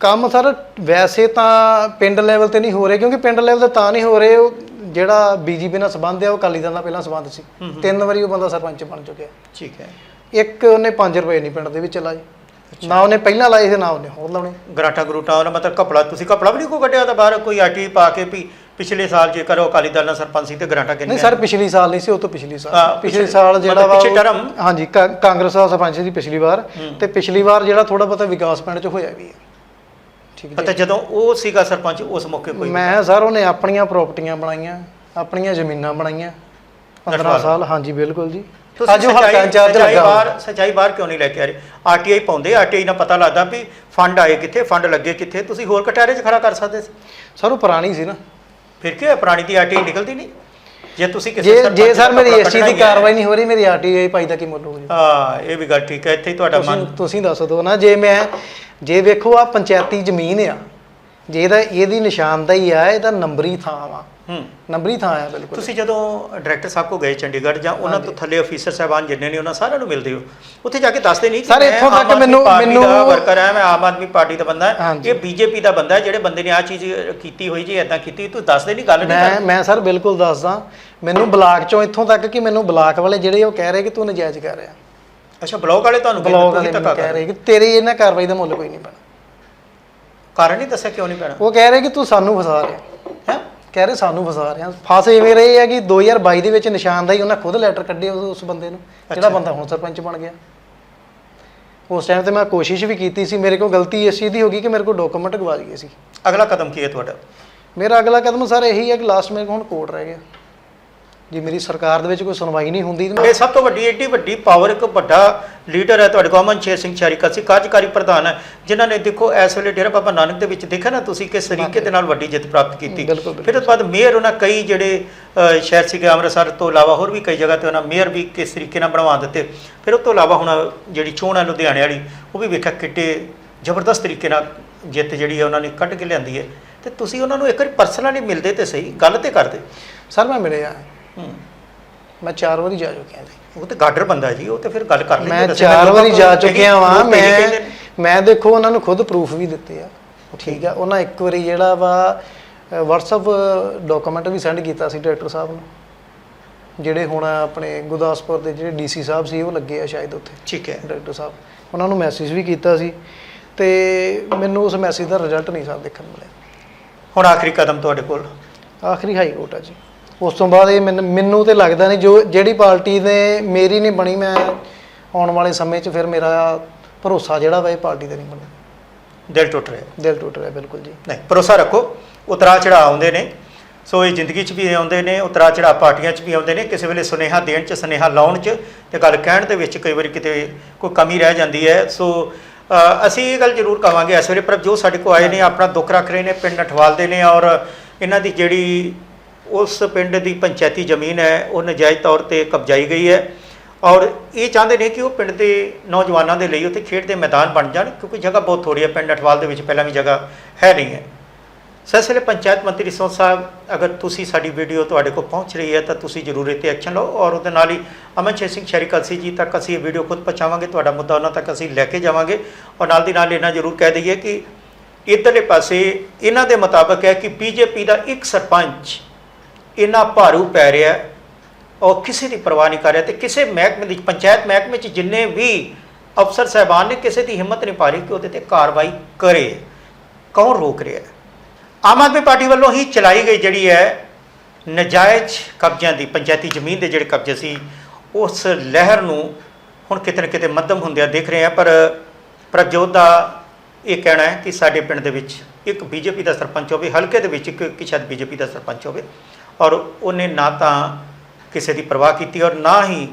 Speaker 2: ਕੰਮ ਸਰ ਵੈਸੇ ਤਾਂ ਪਿੰਡ ਲੈਵਲ ਤੇ ਨਹੀਂ ਹੋ ਰਹੇ ਕਿਉਂਕਿ ਪਿੰਡ ਲੈਵਲ ਤੇ ਤਾਂ ਨਹੀਂ ਹੋ ਰਹੇ ਉਹ ਜਿਹੜਾ ਬੀਜੇਪੀ ਨਾਲ ਸੰਬੰਧ ਹੈ ਉਹ ਅਕਾਲੀ ਦਲ ਨਾਲ ਪਹਿਲਾਂ ਸੰਬੰਧ ਸੀ। ਤਿੰਨ ਵਾਰੀ ਉਹ ਬੰਦਾ ਸਰਪੰਚ ਬਣ ਚੁੱਕਿਆ।
Speaker 1: ਠੀਕ ਹੈ।
Speaker 2: ਇੱਕ ਉਹਨੇ 5 ਰੁਪਏ ਨਹੀਂ ਪਿੰਡ ਦੇ ਵਿੱਚ ਲਾਏ। ਨਾ ਉਹਨੇ ਪਹਿਲਾਂ ਲਾਏ ਸੀ ਨਾ ਉਹਨੇ ਹੋਰ ਲਾਉਣੇ।
Speaker 1: ਗਰਾਟਾ ਗਰੂਟਾ ਉਹਨਾਂ ਮਤਲਬ ਕਪੜਾ ਤੁਸੀਂ ਕਪੜਾ ਵੀ ਨਹੀਂ ਕੋ ਕੱਢਿਆ ਤਾਂ ਬਾਹਰ ਕੋਈ ਆਰਟੀ ਪਾ ਕੇ ਵੀ ਪਿਛਲੇ ਸਾਲ ਜੇ ਕਰੋ ਅਕਾਲੀ ਦਲ ਨਾਲ ਸਰਪੰਚ ਸੀ ਤੇ ਗਰਾਟਾ ਕਿੰਨੇ
Speaker 2: ਨਹੀਂ ਸਰ ਪਿਛਲੀ ਸਾਲ ਨਹੀਂ ਸੀ ਉਹ ਤੋਂ ਪਿਛਲੀ ਸਾਲ। ਪਿਛਲੇ ਸਾਲ ਜਿਹੜਾ ਵਾ
Speaker 1: ਪਿਛਲੇ
Speaker 2: ਉਹ-
Speaker 1: term?
Speaker 2: ਹਾਂਜੀ ਕਾਂਗਰਸ ਦਾ ਸਰਪੰਚ ਸੀ ਪਿਛਲੀ ਵਾਰ ਤੇ ਪਿਛਲੀ ਵਾਰ ਜਿਹੜਾ ਥੋੜਾ ਬਹੁਤਾ ਵਿਕਾਸ ਪਿੰਡ 'ਚ ਹੋਇਆ ਵੀ ਹੈ। ਠੀਕ ਹੈ
Speaker 1: ਪਤਾ ਜਦੋਂ ਉਹ ਸੀਗਾ ਸਰਪੰਚ ਉਸ ਮੌਕੇ ਕੋਈ
Speaker 2: ਮੈਂ ਸਰ ਉਹਨੇ ਆਪਣੀਆਂ ਪ੍ਰਾਪਰਟੀਆਂ ਬਣਾਈਆਂ ਆਪਣੀਆਂ ਜ਼ਮੀਨਾਂ ਬਣਾਈਆਂ। 15
Speaker 1: ਨਟਵਾਲ।
Speaker 2: ਸਾਲ ਹਾਂਜੀ ਬਿਲਕੁਲ ਜੀ। ਅੱਜ ਉਹ ਹਲਕਾ ਇੰਚਾਰਜ ਲੱਗਾ।
Speaker 1: ਬਾਹਰ ਸੱਚਾਈ ਬਾਹਰ ਕਿਉਂ ਨਹੀਂ ਲੈ ਕੇ ਆ ਰਹੇ? ਆਰਟੀਆਈ ਪਾਉਂਦੇ ਆਰਟੀਆਈ ਨਾਲ ਪਤਾ ਲੱਗਦਾ ਵੀ ਫੰਡ ਆਏ ਕਿੱਥੇ ਫੰਡ ਲੱਗੇ ਕਿੱਥੇ ਤੁਸੀਂ ਹੋਰ ਕਟਾਰੇ 'ਚ ਖੜਾ ਕਰ ਸਕਦੇ ਸੀ।
Speaker 2: ਸਰ ਉਹ ਪੁਰਾਣੀ ਸੀ ਨਾ।
Speaker 1: ਫਿਰ ਕੀ ਹੋਇਆ? ਪੁਰਾਣੀ ਦੀ ਆਰਟੀਆਈ ਨਿਕਲਦੀ ਨਹੀਂ ਜੇ ਤੁਸੀਂ ਕਿਸੇ
Speaker 2: ਜੇ
Speaker 1: ਸਰਪੰਚ
Speaker 2: ਜੇ
Speaker 1: ਦਾ
Speaker 2: ਸਰ ਮੇਰੀ
Speaker 1: ਕੱਪੜਾ
Speaker 2: ਦੀ
Speaker 1: ਕੱਢਣਾ ਹੀ ਹੈ।
Speaker 2: ਕਾਰਵਾਈ ਨਹੀਂ ਹੋ ਰਹੀ ਮੇਰੀ ਆਰਟੀਆਈ ਪਾਈ ਦਾ ਕੀ ਮੁੱਲ ਹੋਊ ਜੀ
Speaker 1: ਹਾਂ ਇਹ ਵੀ ਗੱਲ ਠੀਕ ਹੈ ਇੱਥੇ ਹੀ ਤੁਹਾਡਾ ਮਨ
Speaker 2: ਤੁਸੀਂ ਤੁਸੀਂ ਦੱਸ ਦਿਓ ਨਾ ਜੇ ਮੈਂ ਜੇ ਵੇਖੋ ਆ ਪੰਚਾਇਤੀ ਜ਼ਮੀਨ ਆ ਜੇ ਇਹਦਾ ਇਹਦੀ ਨਿਸ਼ਾਨਦਾਈ ਆ ਇਹਦਾ ਨੰਬਰੀ ਥਾਂ ਵਾ
Speaker 1: ਹੂੰ।
Speaker 2: ਨੰਬਰੀ ਥਾਂ ਆ ਬਿਲਕੁਲ।
Speaker 1: ਤੁਸੀਂ ਜਦੋਂ ਡਾਇਰੈਕਟਰ ਸਾਹਿਬ ਕੋ ਗਏ ਚੰਡੀਗੜ੍ਹ ਜਾਂ ਉਹਨਾਂ ਤੋਂ ਥੱਲੇ ਅਫੀਸਰ ਸਾਹਿਬਾਨ ਜਿੰਨੇ ਨੇ ਉਹਨਾਂ ਸਾਰਿਆਂ ਨੂੰ ਮਿਲਦੇ ਹੋ। ਉੱਥੇ ਜਾ ਕੇ ਦੱਸਦੇ ਨਹੀਂ ਕਿ ਮੈਂ
Speaker 2: ਇੱਥੋਂ ਤੱਕ ਮੈਨੂੰ- ਮੈਨੂੰ-
Speaker 1: ਵਰਕਰ ਹੈ ਮੈਂ ਆਮ ਆਦਮੀ ਪਾਰਟੀ ਦਾ ਬੰਦਾ ਹੈ। ਇਹ ਬੀਜੇਪੀ ਦਾ ਬੰਦਾ ਹੈ ਜਿਹੜੇ ਬੰਦੇ ਨੇ ਆ ਚੀਜ਼ ਕੀਤੀ ਹੋਈ ਜੀ ਐਦਾਂ ਕੀਤੀ ਤੂੰ ਦੱਸਦੇ ਨਹੀਂ ਗੱਲ ਨਹੀਂ
Speaker 2: ਮੈਂ ਮੈਂ ਸਰ ਬਿਲਕੁਲ ਦੱਸਦਾ ਮੈਨੂੰ ਬਲਾਕ ਚੋਂ ਇੱਥੋਂ ਤੱਕ ਕਿ ਮੈਨੂੰ ਬਲਾਕ ਵਾਲੇ ਜਿਹੜੇ ਉਹ ਕਹਿ ਰਹੇ ਕਿ ਤੂੰ ਨਜਾਇਜ਼ ਕਰ ਰਿਹਾ।
Speaker 1: ਅੱਛਾ ਬਲੌਗ ਵਾਲੇ ਤੁਹਾਨੂੰ ਕਹਿੰਦੇ
Speaker 2: ਬਲਾਕ ਵਾਲੇ
Speaker 1: ਹੀ ਧੱਕਾ
Speaker 2: ਕਹਿ ਰਹੇ ਕਿ ਤੇਰੀ ਇਹਨਾਂ ਕਾਰਵਾਈ ਦਾ ਮੁੱਲ ਕੋਈ ਨਹੀਂ ਪੈਣਾ।
Speaker 1: ਕਾਰਨ ਨਹੀਂ ਦੱਸਿਆ ਕਿਉਂ ਨਹੀਂ ਪੈਣਾ?
Speaker 2: ਉਹ ਕਹਿ ਰਹੇ ਕਿ ਤੂੰ ਸਾਨੂੰ ਫਸਾ ਰਿਹਾ।
Speaker 1: ਹੈ?
Speaker 2: ਕਹਿ ਰਹੇ ਸਾਨੂੰ ਫਸਾ ਰਿਹਾ ਫਸ ਇਵੇਂ ਰਹੇ ਆ ਕਿ 2022 ਦੇ ਵਿੱਚ ਨਿਸ਼ਾਨਦਾਈ ਉਹਨਾਂ ਖੁਦ ਲੈਟਰ ਕੱਢੇ ਉਸ ਉਸ ਬੰਦੇ ਨੂੰ ਜਿਹੜਾ ਬੰਦਾ ਹੁਣ ਸਰਪੰਚ ਬਣ ਗਿਆ। ਉਸ ਟਾਈਮ ਤੇ ਮੈਂ ਕੋਸ਼ਿਸ਼ ਵੀ ਕੀਤੀ ਸੀ ਮੇਰੇ ਕੋਲ ਗਲਤੀ ਇਸ ਚੀਜ਼ ਦੀ ਹੋ ਗਈ ਕਿ ਮੇਰੇ ਕੋਲ ਡਾਕੂਮੈਂਟ ਗਵਾਚ ਗਏ ਸੀ
Speaker 1: ਅਗਲਾ ਕਦਮ ਕੀ ਹੈ ਤੁਹਾਡਾ?
Speaker 2: ਮੇਰਾ ਅਗਲਾ ਕਦਮ ਸਰ ਇਹੀ ਹੈ ਕਿ ਲਾਸਟ ਮੇਰੇ ਕੋਲ ਹੁਣ ਕੋਰਟ ਰਹਿ ਗਿਆ। ਜੇ ਮੇਰੀ ਸਰਕਾਰ ਦੇ ਵਿੱਚ ਕੋਈ ਸੁਣਵਾਈ ਨਹੀਂ ਹੁੰਦੀ ਤਾਂ
Speaker 1: ਇਹ ਸਭ ਤੋਂ ਵੱਡੀ ਏਡੀ ਵੱਡੀ ਪਾਵਰ ਇੱਕ ਵੱਡਾ ਲੀਡਰ ਹੈ ਤੁਹਾਡੇ ਕੋਲ ਅਮਨ ਸ਼ੇਰ ਸਿੰਘ ਚਾਰੀਕਾ ਸੀ ਕਾਰਜਕਾਰੀ ਪ੍ਰਧਾਨ ਹੈ। ਜਿਨ੍ਹਾਂ ਨੇ ਦੇਖੋ ਇਸ ਵੇਲੇ ਡੇਰਾ ਬਾਬਾ ਨਾਨਕ ਦੇ ਵਿੱਚ ਦੇਖਿਆ ਨਾ ਤੁਸੀਂ ਕਿ ਸਰੀਕੇ ਦੇ ਨਾਲ ਵੱਡੀ ਜਿੱਤ ਪ੍ਰਾਪਤ ਕੀਤੀ। ਫਿਰ ਉਸ ਤੋਂ ਬਾਅਦ ਮੇਅਰ ਉਹਨਾਂ ਕਈ ਜਿਹੜੇ ਸ਼ਹਿਰ ਸੀਗੇ ਅੰਮ੍ਰਿਤਸਰ ਤੋਂ ਇਲਾਵਾ ਹੋਰ ਵੀ ਕਈ ਜਗ੍ਹਾ ਤੇ ਉਹਨਾਂ ਮੇਅਰ ਵੀ ਕਿਸ ਤਰੀਕੇ ਨਾਲ ਬਣਵਾ ਦਿੱਤੇ। ਫਿਰ ਉਸ ਤੋਂ ਇਲਾਵਾ ਹੁਣ ਜਿਹੜੀ ਚੋਣ ਹੈ ਲੁਧਿਆਣੇ ਵਾਲੀ ਉਹ ਵੀ ਵੇਖਿਆ ਕਿੱਡੇ ਜ਼ਬਰਦਸਤ ਤਰੀਕੇ ਨਾਲ ਜਿੱਤ ਜਿਹੜੀ ਹੈ ਉਹਨਾਂ ਨੇ ਕੱਢ ਕੇ ਲਿਆਂਦੀ ਹੈ। ਤੇ ਤੁਸੀਂ ਉਹਨਾਂ ਨੂੰ ਇੱਕ ਵਾਰੀ ਪਰਸਨਲੀ ਮਿਲਦੇ ਤੇ ਸਹੀ ਗੱਲ ਤੇ ਕਰਦੇ।
Speaker 2: ਸਰ ਮੈਂ ਮਿਲਿਆ। ਮੈਂ ਚਾਰ ਵਾਰੀ ਜਾ ਚੁੱਕਿਆ ਜੀ
Speaker 1: ਉਹ ਤੇ ਗਾਡਰ ਬੰਦਾ ਜੀ ਉਹ ਤੇ ਫਿਰ ਗੱਲ ਕਰ ਲੈਂਦੇ
Speaker 2: ਮੈਂ ਚਾਰ ਵਾਰੀ ਜਾ ਚੁੱਕਿਆ ਵਾਂ ਮੈਂ। ਮੈਂ ਦੇਖੋ ਉਹਨਾਂ ਨੂੰ ਖੁਦ ਪ੍ਰੂਫ ਵੀ ਦਿੱਤੇ ਆ। ਠੀਕ ਆ ਉਹਨਾਂ ਇੱਕ ਵਾਰੀ ਜਿਹੜਾ ਵਾ WhatsApp ਡਾਕੂਮੈਂਟ ਵੀ ਸੈਂਡ ਕੀਤਾ ਸੀ ਡਾਇਰੈਕਟਰ ਸਾਹਿਬ ਨੂੰ। ਜਿਹੜੇ ਹੁਣ ਆਪਣੇ ਗੁਰਦਾਸਪੁਰ ਦੇ ਜਿਹੜੇ ਡੀਸੀ ਸਾਹਿਬ ਸੀ ਉਹ ਲੱਗੇ ਆ ਸ਼ਾਇਦ ਉੱਥੇ।
Speaker 1: ਠੀਕ ਹੈ।
Speaker 2: ਡਾਇਰੈਕਟਰ ਸਾਹਿਬ ਉਹਨਾਂ ਨੂੰ ਮੈਸੇਜ ਵੀ ਕੀਤਾ ਸੀ। ਤੇ ਮੈਨੂੰ ਉਸ ਮੈਸੇਜ ਦਾ ਰਿਜ਼ਲਟ ਨਹੀਂ ਸਾਹਿਬ ਦੇਖਣ ਨੂੰ ਮਿਲਿਆ।
Speaker 1: ਹੁਣ ਆਖਰੀ ਕਦਮ ਤੁਹਾਡੇ ਕੋਲ?
Speaker 2: ਆਖਰੀ ਹਾਈ ਕੋਰਟ ਆ ਜੀ। ਉਸ ਤੋਂ ਬਾਅਦ ਇਹ ਮੈਨੂੰ ਮੈਨੂੰ ਤੇ ਲੱਗਦਾ ਨਹੀਂ ਜੋ ਜਿਹੜੀ ਪਾਰਟੀ ਨੇ ਮੇਰੀ ਨਹੀਂ ਬਣੀ ਮੈਂ ਆਉਣ ਵਾਲੇ ਸਮੇਂ 'ਚ ਫਿਰ ਮੇਰਾ ਭਰੋਸਾ ਜਿਹੜਾ ਵਾ ਇਹ ਪਾਰਟੀ ਤੇ ਨਹੀਂ ਬਣੂ
Speaker 1: ਦਿਲ ਟੁੱਟ ਰਿਹਾ।
Speaker 2: ਦਿਲ ਟੁੱਟ ਰਿਹਾ ਬਿਲਕੁਲ ਜੀ।
Speaker 1: ਨਹੀਂ ਭਰੋਸਾ ਰੱਖੋ ਉਤਰਾ ਚੜਾ ਆਉਂਦੇ ਨੇ। ਸੋ ਇਹ ਜ਼ਿੰਦਗੀ 'ਚ ਵੀ ਆਉਂਦੇ ਨੇ ਉਤਰਾ ਚੜਾ ਪਾਰਟੀਆਂ 'ਚ ਵੀ ਆਉਂਦੇ ਨੇ। ਕਿਸੇ ਵੇਲੇ ਸੁਨੇਹਾ ਦੇਣ 'ਚ ਸੁਨੇਹਾ ਲਾਉਣ 'ਚ ਤੇ ਗੱਲ ਕਹਿਣ ਦੇ ਵਿੱਚ ਕਈ ਵਾਰੀ ਕਿਤੇ ਕੋਈ ਕਮੀ ਰਹਿ ਜਾਂਦੀ ਹੈ। ਸੋ ਅ, ਅਸੀਂ ਇਹ ਗੱਲ ਜ਼ਰੂਰ ਕਵਾਂਗੇ ਇਸ ਵੇਲੇ ਪ੍ਰਭਜੋਤ ਸਾਡੇ ਕੋਲ ਆਏ ਨੇ ਆਪਣਾ ਦੁੱਖ ਰੱਖ ਰਹੇ ਨੇ ਪਿੰਡ ਨਠਵਾਲ ਦੇ ਨੇ ਔਰ ਇਹਨਾਂ ਦੀ ਜਿਹੜੀ ਉਸ ਪਿੰਡ ਦੀ ਪੰਚਾਇਤੀ ਜ਼ਮੀਨ ਹੈ, ਉਹ ਨਜਾਇਜ਼ ਤੌਰ ਤੇ ਕਬਜ਼ਾਈ ਗਈ ਹੈ ਔਰ ਇਹ ਚਾਹੁੰਦੇ ਨੇ ਕਿ ਉਹ ਪਿੰਡ ਦੇ ਨੌਜਵਾਨਾਂ ਦੇ ਲਈ ਉੱਥੇ ਖੇਡ ਦੇ ਮੈਦਾਨ ਬਣ ਜਾਣ, ਕਿਉਂਕਿ ਜਗ੍ਹਾ ਬਹੁਤ ਥੋੜੀ ਹੈ, ਪਿੰਡ ਅਠਵਾਲ ਦੇ ਵਿੱਚ ਪਹਿਲਾਂ ਵੀ ਜਗ੍ਹਾ ਹੈ ਨਹੀਂ ਹੈ। ਸੋ ਪੰਚਾਇਤ ਮੰਤਰੀ ਸੋਹ ਸਾਹਿਬ, ਅਗਰ ਤੁਸੀਂ ਸਾਡੀ ਵੀਡੀਓ ਤੁਹਾਡੇ ਕੋਲ ਪਹੁੰਚ ਰਹੀ ਹੈ, ਤਾਂ ਤੁਸੀਂ ਜ਼ਰੂਰ ਇਹ 'ਤੇ ਐਕਸ਼ਨ ਲਓ ਔਰ ਉਹਦੇ ਨਾਲ ਹੀ ਅਮਨਸ਼ੇਰ ਸਿੰਘ ਸ਼ਰੀ ਕਲਸੀ ਜੀ ਤੱਕ ਅਸੀਂ ਇਹ ਵੀਡੀਓ ਖੁਦ ਪਹੁੰਚਾਵਾਂਗੇ, ਤੁਹਾਡਾ ਮੁੱਦਾ ਉਹਨਾਂ ਤੱਕ ਅਸੀਂ ਲੈ ਕੇ ਜਾਵਾਂਗੇ ਔਰ ਨਾਲ ਦੀ ਨਾਲ ਇਹਨਾਂ ਜ਼ਰੂਰ ਕਹਿ ਦਈਏ ਕਿ ਇੱਧਰਲੇ ਪਾਸੇ ਇਹਨਾਂ ਦੇ ਮੁਤਾਬਕ ਹੈ ਕਿ ਬੀਜੇਪੀ ਦਾ ਇੱਕ ਸਰਪੰਚ ਇੰਨਾ ਭਾਰੂ ਪੈ ਰਿਹਾ ਹੈ ਔਰ ਕਿਸੇ ਦੀ ਪਰਵਾਹ ਨਹੀਂ ਕਰ ਰਿਹਾ ਤੇ ਕਿਸੇ ਮਹਿਕਮੇ ਦੀ, ਪੰਚਾਇਤ ਮਹਿਕਮੇ 'ਚ ਜਿੰਨੇ ਵੀ ਅਫਸਰ ਸਾਹਿਬਾਨ ਨੇ, ਕਿਸੇ ਦੀ ਹਿੰਮਤ ਨਹੀਂ ਪਾ ਰਹੀ ਕਿ ਉਹਦੇ ਤੇ ਕਾਰਵਾਈ ਕਰੇ। ਕੌਣ ਰੋਕ ਰਿਹਾ ਆਮ ਆਦਮੀ ਪਾਰਟੀ ਵੱਲੋਂ ਹੀ ਚਲਾਈ ਗਈ ਜਿਹੜੀ ਹੈ ਨਜਾਇਜ਼ ਕਬਜ਼ਿਆਂ ਦੀ, ਪੰਚਾਇਤੀ ਜ਼ਮੀਨ ਦੇ ਜਿਹੜੇ ਕਬਜ਼ੇ ਸੀ, ਉਸ ਲਹਿਰ ਨੂੰ ਹੁਣ ਕਿਤੇ ਨਾ ਕਿਤੇ ਮੱਧਮ ਹੁੰਦਿਆਂ ਦੇਖ ਰਹੇ ਆ ਪਰ ਪ੍ਰਭਜੋਤ ਦਾ ਇਹ ਕਹਿਣਾ ਹੈ ਕਿ ਸਾਡੇ ਪਿੰਡ ਦੇ ਵਿੱਚ ਇੱਕ ਬੀਜੇਪੀ ਦਾ ਸਰਪੰਚ ਹੋਵੇ, ਹਲਕੇ ਦੇ ਵਿੱਚ ਇੱਕ ਕਿ ਸ਼ਾਇਦ ਬੀਜੇਪੀ ਦਾ ਸਰਪੰਚ ਹੋਵੇ ਔਰ ਉਹਨੇ ਨਾ ਤਾਂ ਕਿਸੇ ਦੀ ਪਰਵਾਹ ਕੀਤੀ ਔਰ ਨਾ ਹੀ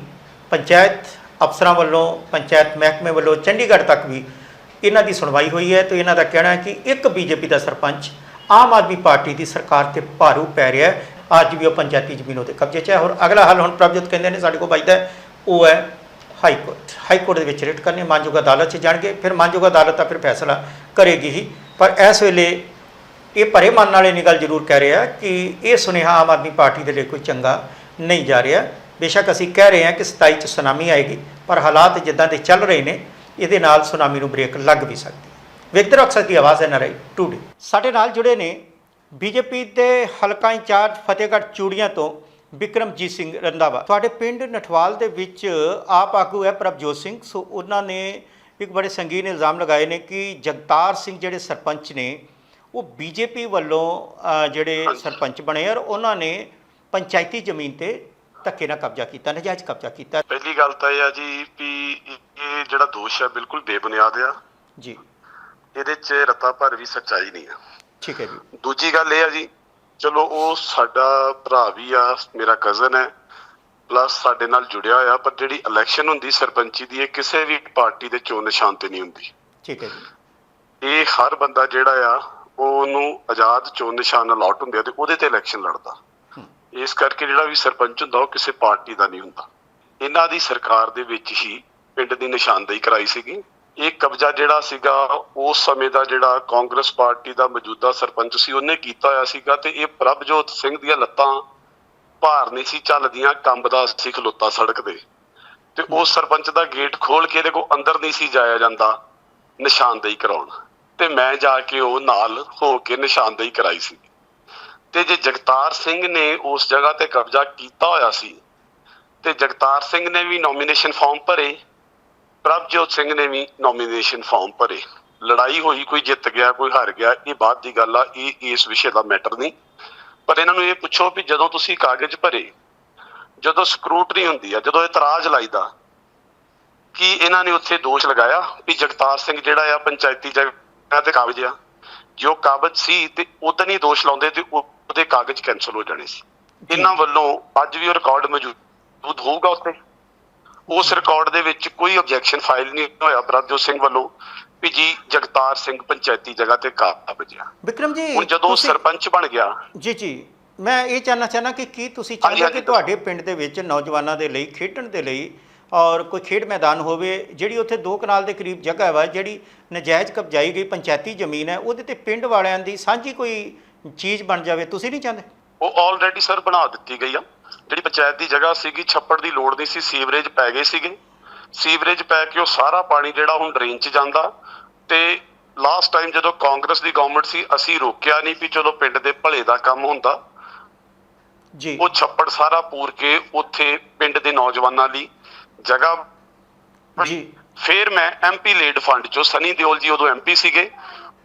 Speaker 1: ਪੰਚਾਇਤ ਅਫਸਰਾਂ ਵੱਲੋਂ, ਪੰਚਾਇਤ ਮਹਿਕਮੇ ਵੱਲੋਂ ਚੰਡੀਗੜ੍ਹ ਤੱਕ ਵੀ ਇਹਨਾਂ ਦੀ ਸੁਣਵਾਈ ਹੋਈ ਹੈ। ਤੇ ਇਹਨਾਂ ਦਾ ਕਹਿਣਾ ਹੈ ਕਿ ਇੱਕ ਬੀਜੇਪੀ ਦਾ ਸਰਪੰਚ ਆਮ ਆਦਮੀ ਪਾਰਟੀ ਦੀ ਸਰਕਾਰ ਤੇ ਭਾਰੂ ਪੈ ਰਿਹਾ ਹੈ। ਅੱਜ ਵੀ ਉਹ ਪੰਚਾਇਤੀ ਜ਼ਮੀਨ ਉਹਦੇ ਕਬਜ਼ੇ 'ਚ ਹੈ। ਔਰ ਅਗਲਾ ਹੱਲ ਹੁਣ ਪ੍ਰਭਜੋਤ ਕਹਿੰਦੇ ਨੇ, ਸਾਡੇ ਕੋਲ ਬਚਦਾ ਉਹ ਹੈ ਹਾਈ ਕੋਰਟ ਹਾਈ ਕੋਰਟ ਦੇ ਵਿੱਚ ਰਿਟ ਕਰਨੇ, ਮਾਨਯੋਗ ਅਦਾਲਤ 'ਚ ਜਾਣਗੇ। ਫਿਰ ਮਾਨਯੋਗ ਅਦਾਲਤ ਦਾ ਫਿਰ ਫੈਸਲਾ ਕਰੇਗੀ ਹੀ। ਪਰ ਇਸ ਵੇਲੇ ਇਹ ਭਰੇ ਮਨ ਨਾਲ ਨੇ ਗੱਲ ਜ਼ਰੂਰ ਕਹਿ ਰਿਹਾ ਕਿ ਇਹ ਸੁਨੇਹਾ ਆਮ ਆਦਮੀ ਪਾਰਟੀ ਦੇ ਲਈ ਕੋਈ ਚੰਗਾ ਨਹੀਂ ਜਾ ਰਿਹਾ। ਬੇਸ਼ੱਕ ਅਸੀਂ ਕਹਿ ਰਹੇ ਹਾਂ ਕਿ 27 ਚ ਸੁਨਾਮੀ ਆਏਗੀ, ਪਰ ਹਾਲਾਤ ਜਿੱਦਾਂ ਦੇ ਚੱਲ ਰਹੇ ਨੇ, ਇਹਦੇ ਨਾਲ ਸੁਨਾਮੀ ਨੂੰ ਬ੍ਰੇਕ ਲੱਗ ਵੀ ਸਕਦੀ ਹੈ। ਵਿਕਟਰ ਅਕਸਰ ਦੀ ਆਵਾਜ਼ ਹੈ ਨਰਾਈ ਟੂਡੇ ਸਾਡੇ ਨਾਲ ਜੁੜੇ ਨੇ ਬੀਜੇਪੀ ਦੇ ਹਲਕਾ ਇੰਚਾਰਜ ਫਤਿਹਗੜ੍ਹ ਚੂੜੀਆਂ ਤੋਂ ਬਿਕਰਮਜੀਤ ਸਿੰਘ ਰੰਧਾਵਾ। ਤੁਹਾਡੇ ਪਿੰਡ ਨਠਵਾਲ ਦੇ ਵਿੱਚ ਆਪ ਆਗੂ ਹੈ ਪ੍ਰਭਜੋਤ ਸਿੰਘ, ਸੋ ਉਹਨਾਂ ਨੇ ਇੱਕ ਬੜੇ ਸੰਗੀਨ ਇਲਜ਼ਾਮ ਲਗਾਏ ਨੇ ਕਿ ਜਗਤਾਰ ਸਿੰਘ ਜਿਹੜੇ ਸਰਪੰਚ ਨੇ ਉਹ ਬੀਜੇਪੀ ਵੱਲੋਂ ਜਿਹੜੇ ਸਰਪੰਚ ਬਣੇ ਔਰ ਉਹਨਾਂ ਨੇ ਪੰਚਾਇਤੀ ਜ਼ਮੀਨ ਤੇ ਧੱਕੇ ਨਾਲ ਕਬਜ਼ਾ ਕੀਤਾ ਨਜਾਇਜ਼ ਕਬਜ਼ਾ ਕੀਤਾ।
Speaker 3: ਪਹਿਲੀ ਗੱਲ ਤਾਂ ਇਹ ਆ ਜੀ ਵੀ ਇਹ ਜਿਹੜਾ ਦੋਸ਼ ਹੈ ਬਿਲਕੁਲ ਬੇਬੁਨਿਆਦ ਆ।
Speaker 1: ਜੀ।
Speaker 3: ਇਹਦੇ 'ਚ ਰਤਾ ਭਰ ਵੀ ਸੱਚਾਈ ਨਹੀਂ ਆ।
Speaker 1: ਠੀਕ ਹੈ ਜੀ।
Speaker 3: ਦੂਜੀ ਗੱਲ ਇਹ ਆ ਜੀ ਚਲੋ ਉਹ ਸਾਡਾ ਭਰਾ ਵੀ ਆ ਮੇਰਾ ਕਜ਼ਨ ਹੈ ਪਲੱਸ ਸਾਡੇ ਨਾਲ ਜੁੜਿਆ ਹੋਇਆ ਪਰ ਜਿਹੜੀ ਇਲੈਕਸ਼ਨ ਹੁੰਦੀ ਸਰਪੰਚੀ ਦੀ ਇਹ ਕਿਸੇ ਵੀ ਪਾਰਟੀ ਦੇ ਚੋਣ ਨਿਸ਼ਾਨ ਤੇ ਨਹੀਂ ਹੁੰਦੀ।
Speaker 1: ਠੀਕ ਹੈ ਜੀ।
Speaker 3: ਇਹ ਹਰ ਬੰਦਾ ਜਿਹੜਾ ਆ ਉਹਨੂੰ ਆਜ਼ਾਦ ਚੋਣ ਨਿਸ਼ਾਨ ਅਲਾਟ ਹੁੰਦੇ ਆ ਤੇ ਉਹਦੇ ਤੇ ਇਲੈਕਸ਼ਨ ਲੜਦਾ। ਇਸ ਕਰਕੇ ਜਿਹੜਾ ਵੀ ਸਰਪੰਚ ਹੁੰਦਾ ਉਹ ਕਿਸੇ ਪਾਰਟੀ ਦਾ ਨਹੀਂ ਹੁੰਦਾ। ਇਹਨਾਂ ਦੀ ਸਰਕਾਰ ਦੇ ਵਿੱਚ ਹੀ ਪਿੰਡ ਦੀ ਨਿਸ਼ਾਨਦੇਹੀ ਕਰਾਈ ਸੀਗੀ। ਇਹ ਕਬਜ਼ਾ ਜਿਹੜਾ ਸੀਗਾ ਉਸ ਸਮੇਂ ਦਾ ਜਿਹੜਾ ਕਾਂਗਰਸ ਪਾਰਟੀ ਦਾ ਮੌਜੂਦਾ ਸਰਪੰਚ ਸੀ ਉਹਨੇ ਕੀਤਾ ਹੋਇਆ ਸੀਗਾ ਤੇ ਇਹ ਪ੍ਰਭਜੋਤ ਸਿੰਘ ਦੀਆਂ ਲੱਤਾਂ ਭਾਰ ਨਹੀਂ ਸੀ ਚੱਲਦੀਆਂ ਕੰਬਦਾ ਸੀ ਖਲੋਤਾ ਸੜਕ ਤੇ। ਤੇ ਉਸ ਸਰਪੰਚ ਦਾ ਗੇਟ ਖੋਲ ਕੇ ਇਹਦੇ ਕੋ ਅੰਦਰ ਨਹੀਂ ਸੀ ਜਾਇਆ ਜਾਂਦਾ ਨਿਸ਼ਾਨਦੇਹੀ ਕਰਾਉਣ। ਤੇ ਮੈਂ ਜਾ ਕੇ ਉਹ ਨਾਲ ਹੋ ਕੇ ਨਿਸ਼ਾਨਦੇਹੀ ਕਰਾਈ ਸੀ। ਤੇ ਜੇ ਜਗਤਾਰ ਸਿੰਘ ਨੇ ਉਸ ਜਗ੍ਹਾ ਤੇ ਕਬਜ਼ਾ ਕੀਤਾ ਹੋਇਆ ਸੀ, ਤੇ ਜਗਤਾਰ ਸਿੰਘ ਨੇ ਵੀ ਨੋਮੀਨੇਸ਼ਨ ਫਾਰਮ ਭਰੇ, ਪ੍ਰਭਜੋਤ ਸਿੰਘ ਨੇ ਵੀ ਨੋਮੀਨੇਸ਼ਨ ਫਾਰਮ ਭਰੇ। ਲੜਾਈ ਹੋਈ, ਕੋਈ ਜਿੱਤ ਗਿਆ, ਕੋਈ ਹਾਰ ਗਿਆ, ਇਹ ਬਾਅਦ ਦੀ ਗੱਲ ਆ, ਇਹ ਇਸ ਵਿਸ਼ੇ ਦਾ ਮੈਟਰ ਨਹੀਂ। ਪਰ ਇਹਨਾਂ ਨੂੰ ਇਹ ਪੁੱਛੋ ਵੀ ਜਦੋਂ ਤੁਸੀਂ ਕਾਗਜ਼ ਭਰੇ, ਜਦੋਂ ਸਕਰੂਟਰੀ ਹੁੰਦੀ ਆ, ਜਦੋਂ ਇਤਰਾਜ਼ ਲਾਈਦਾ, ਕਿ ਇਹਨਾਂ ਨੇ ਉੱਥੇ ਦੋਸ਼ ਲਗਾਇਆ ਵੀ ਜਗਤਾਰ ਸਿੰਘ ਜਿਹੜਾ ਆ ਪੰਚਾਇਤੀ ਜਗ੍ਹਾ ਤੇ ਕਾਬਜ ਆ। ਜੋ ਕਾਬਜ ਸੀ ਤੇ ਉਦੋਂ ਹੀ ਦੋਸ਼ ਲਾਉਂਦੇ ਤੇ ਉਹ- ਉਹਦੇ ਕਾਗਜ਼ ਕੈਨਸਲ ਹੋ ਜਾਣੇ ਸੀ। ਇਹਨਾਂ ਵੱਲੋਂ ਅੱਜ ਵੀ ਉਹ ਰਿਕਾਰਡ ਮੌਜੂਦ ਹੋਊਗਾ ਉੱਥੇ। ਉਸ ਰਿਕਾਰਡ ਦੇ ਵਿੱਚ ਕੋਈ ਆਬਜੈਕਸ਼ਨ ਫਾਈਲ ਨਹੀਂ ਹੋਇਆ ਪ੍ਰਭਜੋਤ ਸਿੰਘ ਵੱਲੋਂ ਵੀ ਜੀ ਜਗਤਾਰ ਸਿੰਘ ਪੰਚਾਇਤੀ ਜਗ੍ਹਾ ਤੇ ਕਾਬਜ ਆ।
Speaker 1: ਵਿਕਰਮ ਜੀ
Speaker 3: ਹੁਣ ਜਦੋਂ ਸਰਪੰਚ ਬਣ ਗਿਆ।
Speaker 1: ਜੀ ਜੀ। ਮੈਂ ਇਹ ਜਾਨਣਾ ਚਾਹਨਾ ਕਿ ਕੀ ਤੁਸੀਂ ਚਾਹੁੰਦੇ ਕਿ ਤੁਹਾਡੇ ਪਿੰਡ ਦੇ ਵਿੱਚ ਨੌਜਵਾਨਾਂ ਦੇ ਲਈ ਖੇਡਣ ਦੇ ਲਈ ਔਰ ਕੋਈ ਖੇਡ ਮੈਦਾਨ ਹੋਵੇ ਜਿਹੜੀ ਉੱਥੇ 2 ਕਨਾਲ ਦੇ ਕਰੀਬ ਜਗ੍ਹਾ ਵਾ ਜਿਹੜੀ ਨਜਾਇਜ਼ ਕਬਜ਼ਾਈ ਗਈ ਪੰਚਾਇਤੀ ਜ਼ਮੀਨ ਹੈ ਉਹਦੇ ਤੇ ਪਿੰਡ ਵਾਲਿਆਂ ਦੀ ਸਾਂਝੀ ਕੋਈ ਚੀਜ਼ ਬਣ ਜਾਵੇ ਤੁਸੀਂ ਨਹੀਂ ਚਾਹੁੰਦੇ?
Speaker 3: ਉਹ ਆਲਰੇਡੀ ਸਰ ਬਣਾ ਦਿੱਤੀ ਗਈ ਆ। ਜਿਹੜੀ ਪੰਚਾਇਤ ਦੀ ਜਗ੍ਹਾ ਸੀਗੀ ਛੱਪੜ ਦੀ ਲੋੜ ਨਹੀਂ ਸੀ ਸੀਵਰੇਜ ਪੈ ਗਏ ਸੀਗੇ। ਸੀਵਰੇਜ ਪੈ ਕੇ ਉਹ ਸਾਰਾ ਪਾਣੀ ਜਿਹੜਾ ਹੁਣ ਡਰੇਨ 'ਚ ਜਾਂਦਾ। ਤੇ ਲਾਸਟ ਟਾਈਮ ਜਦੋਂ ਕਾਂਗਰਸ ਦੀ ਗਵਰਨਮੈਂਟ ਸੀ ਅਸੀਂ ਰੋਕਿਆ ਨਹੀਂ ਵੀ ਚਲੋ ਪਿੰਡ ਦੇ ਭਲੇ ਦਾ ਕੰਮ ਹੁੰਦਾ।
Speaker 1: ਜੀ।
Speaker 3: ਉਹ ਛੱਪੜ ਸਾਰਾ ਪੂਰ ਕੇ ਉੱਥੇ ਪਿੰਡ ਦੇ ਨੌਜਵਾਨਾਂ ਲਈ ਜਗ੍ਹਾ
Speaker 1: ਜੀ।
Speaker 3: ਫਿਰ ਮੈਂ ਐਮਪੀ ਲੀਡ ਫੰਡ ਚੋਂ ਸਨੀ ਦਿਓਲ ਜੀ ਉਦੋਂ ਐਮਪੀ ਸੀਗੇ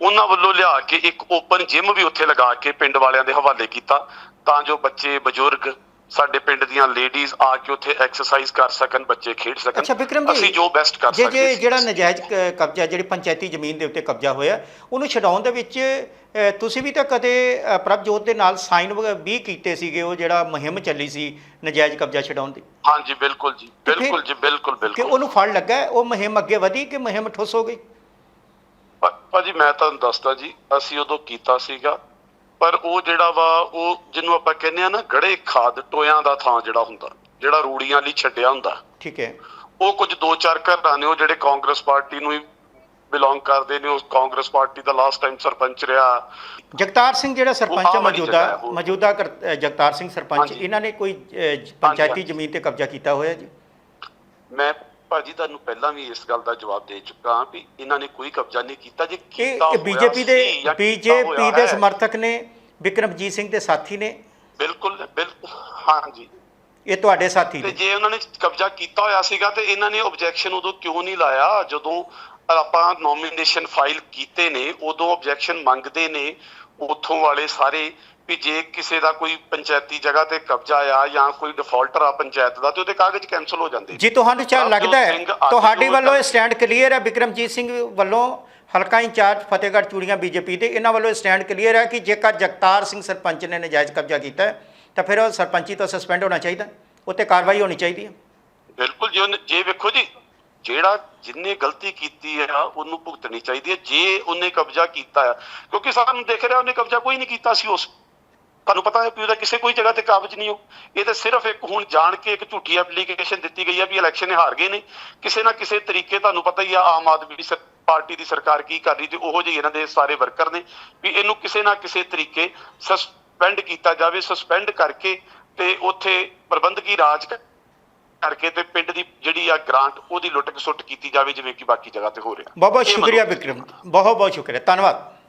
Speaker 3: ਉਹਨਾਂ ਵੱਲੋਂ ਲਿਆ ਕੇ ਇੱਕ ਓਪਨ ਜਿਮ ਵੀ ਉੱਥੇ ਲਗਾ ਕੇ ਪਿੰਡ ਵਾਲਿਆਂ ਦੇ ਹਵਾਲੇ ਕੀਤਾ ਤਾਂ ਜੋ ਬੱਚੇ ਬਜ਼ੁਰਗ ਸਾਡੇ ਪਿੰਡ ਦੀਆਂ ਲੇਡੀਜ਼ ਆ ਕੇ ਉੱਥੇ ਐਕਸਰਸਾਈਜ਼ ਕਰ ਸਕਣ ਬੱਚੇ ਖੇਡ ਸਕਣ।
Speaker 1: ਅੱਛਾ ਵਿਕਰਮ ਜੀ
Speaker 3: ਅਸੀਂ ਜੋ ਬੈਸਟ ਕਰ ਸਕਦੇ
Speaker 1: ਜੇ। ਜਿਹੜਾ ਨਜਾਇਜ਼ ਕ- ਕਬਜ਼ਾ ਜਿਹੜੀ ਪੰਚਾਇਤੀ ਜ਼ਮੀਨ ਦੇ ਉੱਤੇ ਕਬਜ਼ਾ ਹੋਇਆ ਉਹਨੂੰ ਛਡਾਉਣ ਦੇ ਵਿੱਚ ਤੁਸੀਂ ਵੀ ਤਾਂ ਕਦੇ ਪ੍ਰਭਜੋਤ ਦੇ ਨਾਲ ਸਾਈਨ ਵੀ ਕੀਤੇ ਸੀਗੇ ਉਹ ਜਿਹੜਾ ਮੁਹਿੰਮ ਚੱਲੀ ਸੀ ਨਜਾਇਜ਼ ਕਬਜ਼ਾ ਛਡਾਉਣ ਦੀ?
Speaker 3: ਹਾਂਜੀ ਬਿਲਕੁਲ ਜੀ। ਬਿਲਕੁਲ ਜੀ ਬਿਲਕੁਲ
Speaker 1: ਕਿ
Speaker 3: ਬਿਲਕੁਲ।
Speaker 1: ਉਹਨੂੰ ਫੜ ਲੱਗਾ ਉਹ ਮੁਹਿੰਮ ਅੱਗੇ ਵਧੀ ਕਿ ਮੁਹਿੰਮ ਠੁੱਸ ਹੋ ਗਈ?
Speaker 3: ਭਾਜੀ ਮੈਂ ਤੁਹਾਨੂੰ ਦੱਸਦਾ ਜੀ ਅਸੀਂ ਉਦੋਂ ਕੀਤਾ ਸੀਗਾ। ਪਰ ਉਹ ਜਿਹੜਾ ਵਾ ਉਹ ਜਿਹਨੂੰ ਆਪਾਂ ਕਹਿੰਦੇ ਆ ਨਾ ਗੜੇ ਖਾਦ ਟੋਇਆਂ ਦਾ ਥਾਂ ਜਿਹੜਾ ਹੁੰਦਾ ਜਿਹੜਾ ਰੂੜੀਆਂ ਲਈ ਛੱਡਿਆ ਹੁੰਦਾ
Speaker 1: ਠੀਕ ਹੈ
Speaker 3: ਉਹ ਕੁਝ ਦੋ ਚਾਰ ਘਰਾਂ ਨੇ ਉਹ ਜਿਹੜੇ ਕਾਂਗਰਸ ਪਾਰਟੀ ਨੂੰ ਹੀ ਬਿਲੋਂਗ ਕਰਦੇ ਨੇ ਉਸ ਕਾਂਗਰਸ ਪਾਰਟੀ ਦਾ ਲਾਸਟ ਟਾਈਮ ਸਰਪੰਚ ਰਿਹਾ
Speaker 1: ਜਗਤਾਰ ਸਿੰਘ ਜਿਹੜਾ ਸਰਪੰਚ ਮੌਜੂਦਾ। ਮੌਜੂਦਾ ਜਗਤਾਰ ਸਿੰਘ ਸਰਪੰਚ। ਇਹਨਾਂ ਨੇ ਕੋਈ ਪੰਚਾਇਤੀ। ਜ਼ਮੀਨ ਤੇ ਕਬਜ਼ਾ ਕੀਤਾ ਹੋਇਆ ਜੀ
Speaker 3: ਮੈਂ ਭਾਜੀ ਤੁਹਾਨੂੰ ਪਹਿਲਾਂ ਵੀ ਇਸ ਗੱਲ ਦਾ ਜਵਾਬ ਦੇ ਚੁੱਕਾ ਹਾਂ ਵੀ ਇਹਨਾਂ ਨੇ ਕੋਈ ਕਬਜ਼ਾ ਨਹੀਂ ਕੀਤਾ ਜੇ ਕੀਤਾ
Speaker 1: ਇਹ
Speaker 3: ਹੋਇਆ
Speaker 1: ਬੀਜੇਪੀ ਦੇ ਬੀਜੇਪੀ ਦੇ ਸਮਰਥਕ ਨੇ ਵਿਕਰਮਜੀਤ ਸਿੰਘ ਦੇ ਸਾਥੀ ਨੇ।
Speaker 3: ਬਿਲਕੁਲ ਬਿਲਕੁਲ ਹਾਂਜੀ।
Speaker 1: ਇਹ ਤੁਹਾਡੇ ਸਾਥੀ ਨੇ।
Speaker 3: ਜੇ ਉਹਨਾਂ ਨੇ ਕਬਜ਼ਾ ਕੀਤਾ ਹੋਇਆ ਸੀਗਾ ਤੇ ਇਹਨਾਂ ਨੇ ਆਬਜੈਕਸ਼ਨ ਉਦੋਂ ਕਿਉਂ ਨਹੀਂ ਲਾਇਆ? ਜਦੋਂ ਆਪਾਂ ਨੋਮੀਨੇਸ਼ਨ ਫਾਈਲ ਕੀਤੇ ਨੇ ਉਦੋਂ ਆਬਜੈਕਸ਼ਨ ਮੰਗਦੇ ਨੇ ਉੱਥੋਂ ਵਾਲੇ ਸਾਰੇ ਵੀ ਜੇ ਕਿਸੇ ਦਾ ਕੋਈ ਪੰਚਾਇਤੀ ਜਗ੍ਹਾ ਤੇ ਕਬਜ਼ਾ ਆ ਜਾਂ ਕੋਈ ਡਿਫਾਲਟਰ ਆ ਪੰਚਾਇਤ ਦਾ ਤੇ ਉਹਦੇ ਕਾਗਜ਼ ਕੈਨਸਲ ਹੋ ਜਾਂਦੇ
Speaker 1: ਜੀ ਤੁਹਾਨੂੰ ਚਾ ਲੱਗਦਾ ਹੈ। ਤੁਹਾਡੀ ਵੱਲੋਂ ਇਹ ਸਟੈਂਡ ਕਲੀਅਰ ਹੈ ਵਿਕਰਮਜੀਤ ਸਿੰਘ ਵੱਲੋਂ ਹਲਕਾ ਇੰਚਾਰਜ ਫਤਿਹਗੜ੍ਹ ਚੂੜੀਆਂ ਬੀਜੇਪੀ ਦੇ ਇਹਨਾਂ ਵੱਲੋਂ ਇਹ ਸਟੈਂਡ ਕਲੀਅਰ ਹੈ ਕਿ ਜੇਕਰ ਜਗਤਾਰ ਸਿੰਘ ਸਰਪੰਚ ਨੇ ਨਜਾਇਜ਼ ਕਬਜ਼ਾ ਕੀਤਾ ਤਾਂ ਫਿਰ ਉਹ ਸਰਪੰਚੀ ਤੋਂ ਸਸਪੈਂਡ ਹੋਣਾ ਚਾਹੀਦਾ ਉੱਤੇ ਕਾਰਵਾਈ ਹੋਣੀ ਚਾਹੀਦੀ ਹੈ।
Speaker 3: ਬਿਲਕੁਲ ਜੇ ਵੇਖੋ ਜੀ ਜਿਹੜਾ ਜਿੰਨੇ ਗਲਤੀ ਕੀਤੀ ਹੈ ਉਹਨੂੰ ਭੁਗਤਣੀ ਚਾਹੀਦੀ ਹੈ, ਜੇ ਉਹਨੇ ਕਬਜ਼ਾ ਕੀਤਾ ਆ। ਕਿਉਂਕਿ ਸਾਨੂੰ ਦੇਖ ਰਿਹਾ, ਉਹਨੇ ਕਬਜ਼ਾ ਕੋਈ ਨਹੀਂ ਕੀਤਾ ਸੀ ਉਸ। ਤੁਹਾਨੂੰ ਪਤਾ ਹੈ ਕਿ ਉਹਦਾ ਕਿਸੇ ਕੋਈ ਜਗ੍ਹਾ ਤੇ ਕਾਬਜ ਨਹੀਂ ਹੋ ਇਹ ਤਾਂ ਸਿਰਫ ਇੱਕ ਹੁਣ ਜਾਣ ਕੇ ਇੱਕ ਝੂਠੀ ਐਪਲੀਕੇਸ਼ਨ ਦਿੱਤੀ ਗਈ ਹੈ ਵੀ ਇਲੈਕਸ਼ਨ ਹਾਰ ਗਏ ਨੇ। ਕਿਸੇ ਨਾ ਕਿਸੇ ਤਰੀਕੇ ਤੁਹਾਨੂੰ ਪਤਾ ਹੀ ਆ, ਆਮ ਆਦਮੀ ਪਾਰਟੀ ਦੀ ਸਰਕਾਰ ਕੀ ਕਰ ਰਹੀ ਤੇ ਉਹੋ ਜਿਹੇ ਇਹਨਾਂ ਦੇ ਸਾਰੇ ਵਰਕਰ ਨੇ ਵੀ ਇਹਨੂੰ ਕਿਸੇ ਨਾ ਕਿਸੇ ਤਰੀਕੇ ਸਸਪੈਂਡ ਕੀਤਾ ਜਾਵੇ ਸਸਪੈਂਡ ਕਰਕੇ ਤੇ ਉੱਥੇ ਪ੍ਰਬੰਧਕੀ ਰਾਜ ਕਰਕੇ ਤੇ ਪਿੰਡ ਦੀ ਜਿਹੜੀ ਆ ਗ੍ਰਾਂਟ ਉਹਦੀ ਲੁੱਟ ਖਸੁੱਟ ਕੀਤੀ ਜਾਵੇ ਜਿਵੇਂ ਕਿ ਬਾਕੀ ਜਗ੍ਹਾ ਤੇ ਹੋ ਰਿਹਾ।
Speaker 1: ਬਹੁਤ ਬਹੁਤ ਸ਼ੁਕਰੀਆ ਵਿਕਰਮ। ਬਹੁਤ ਬਹੁਤ ਸ਼ੁਕਰੀਆ। ਧੰਨਵਾਦ।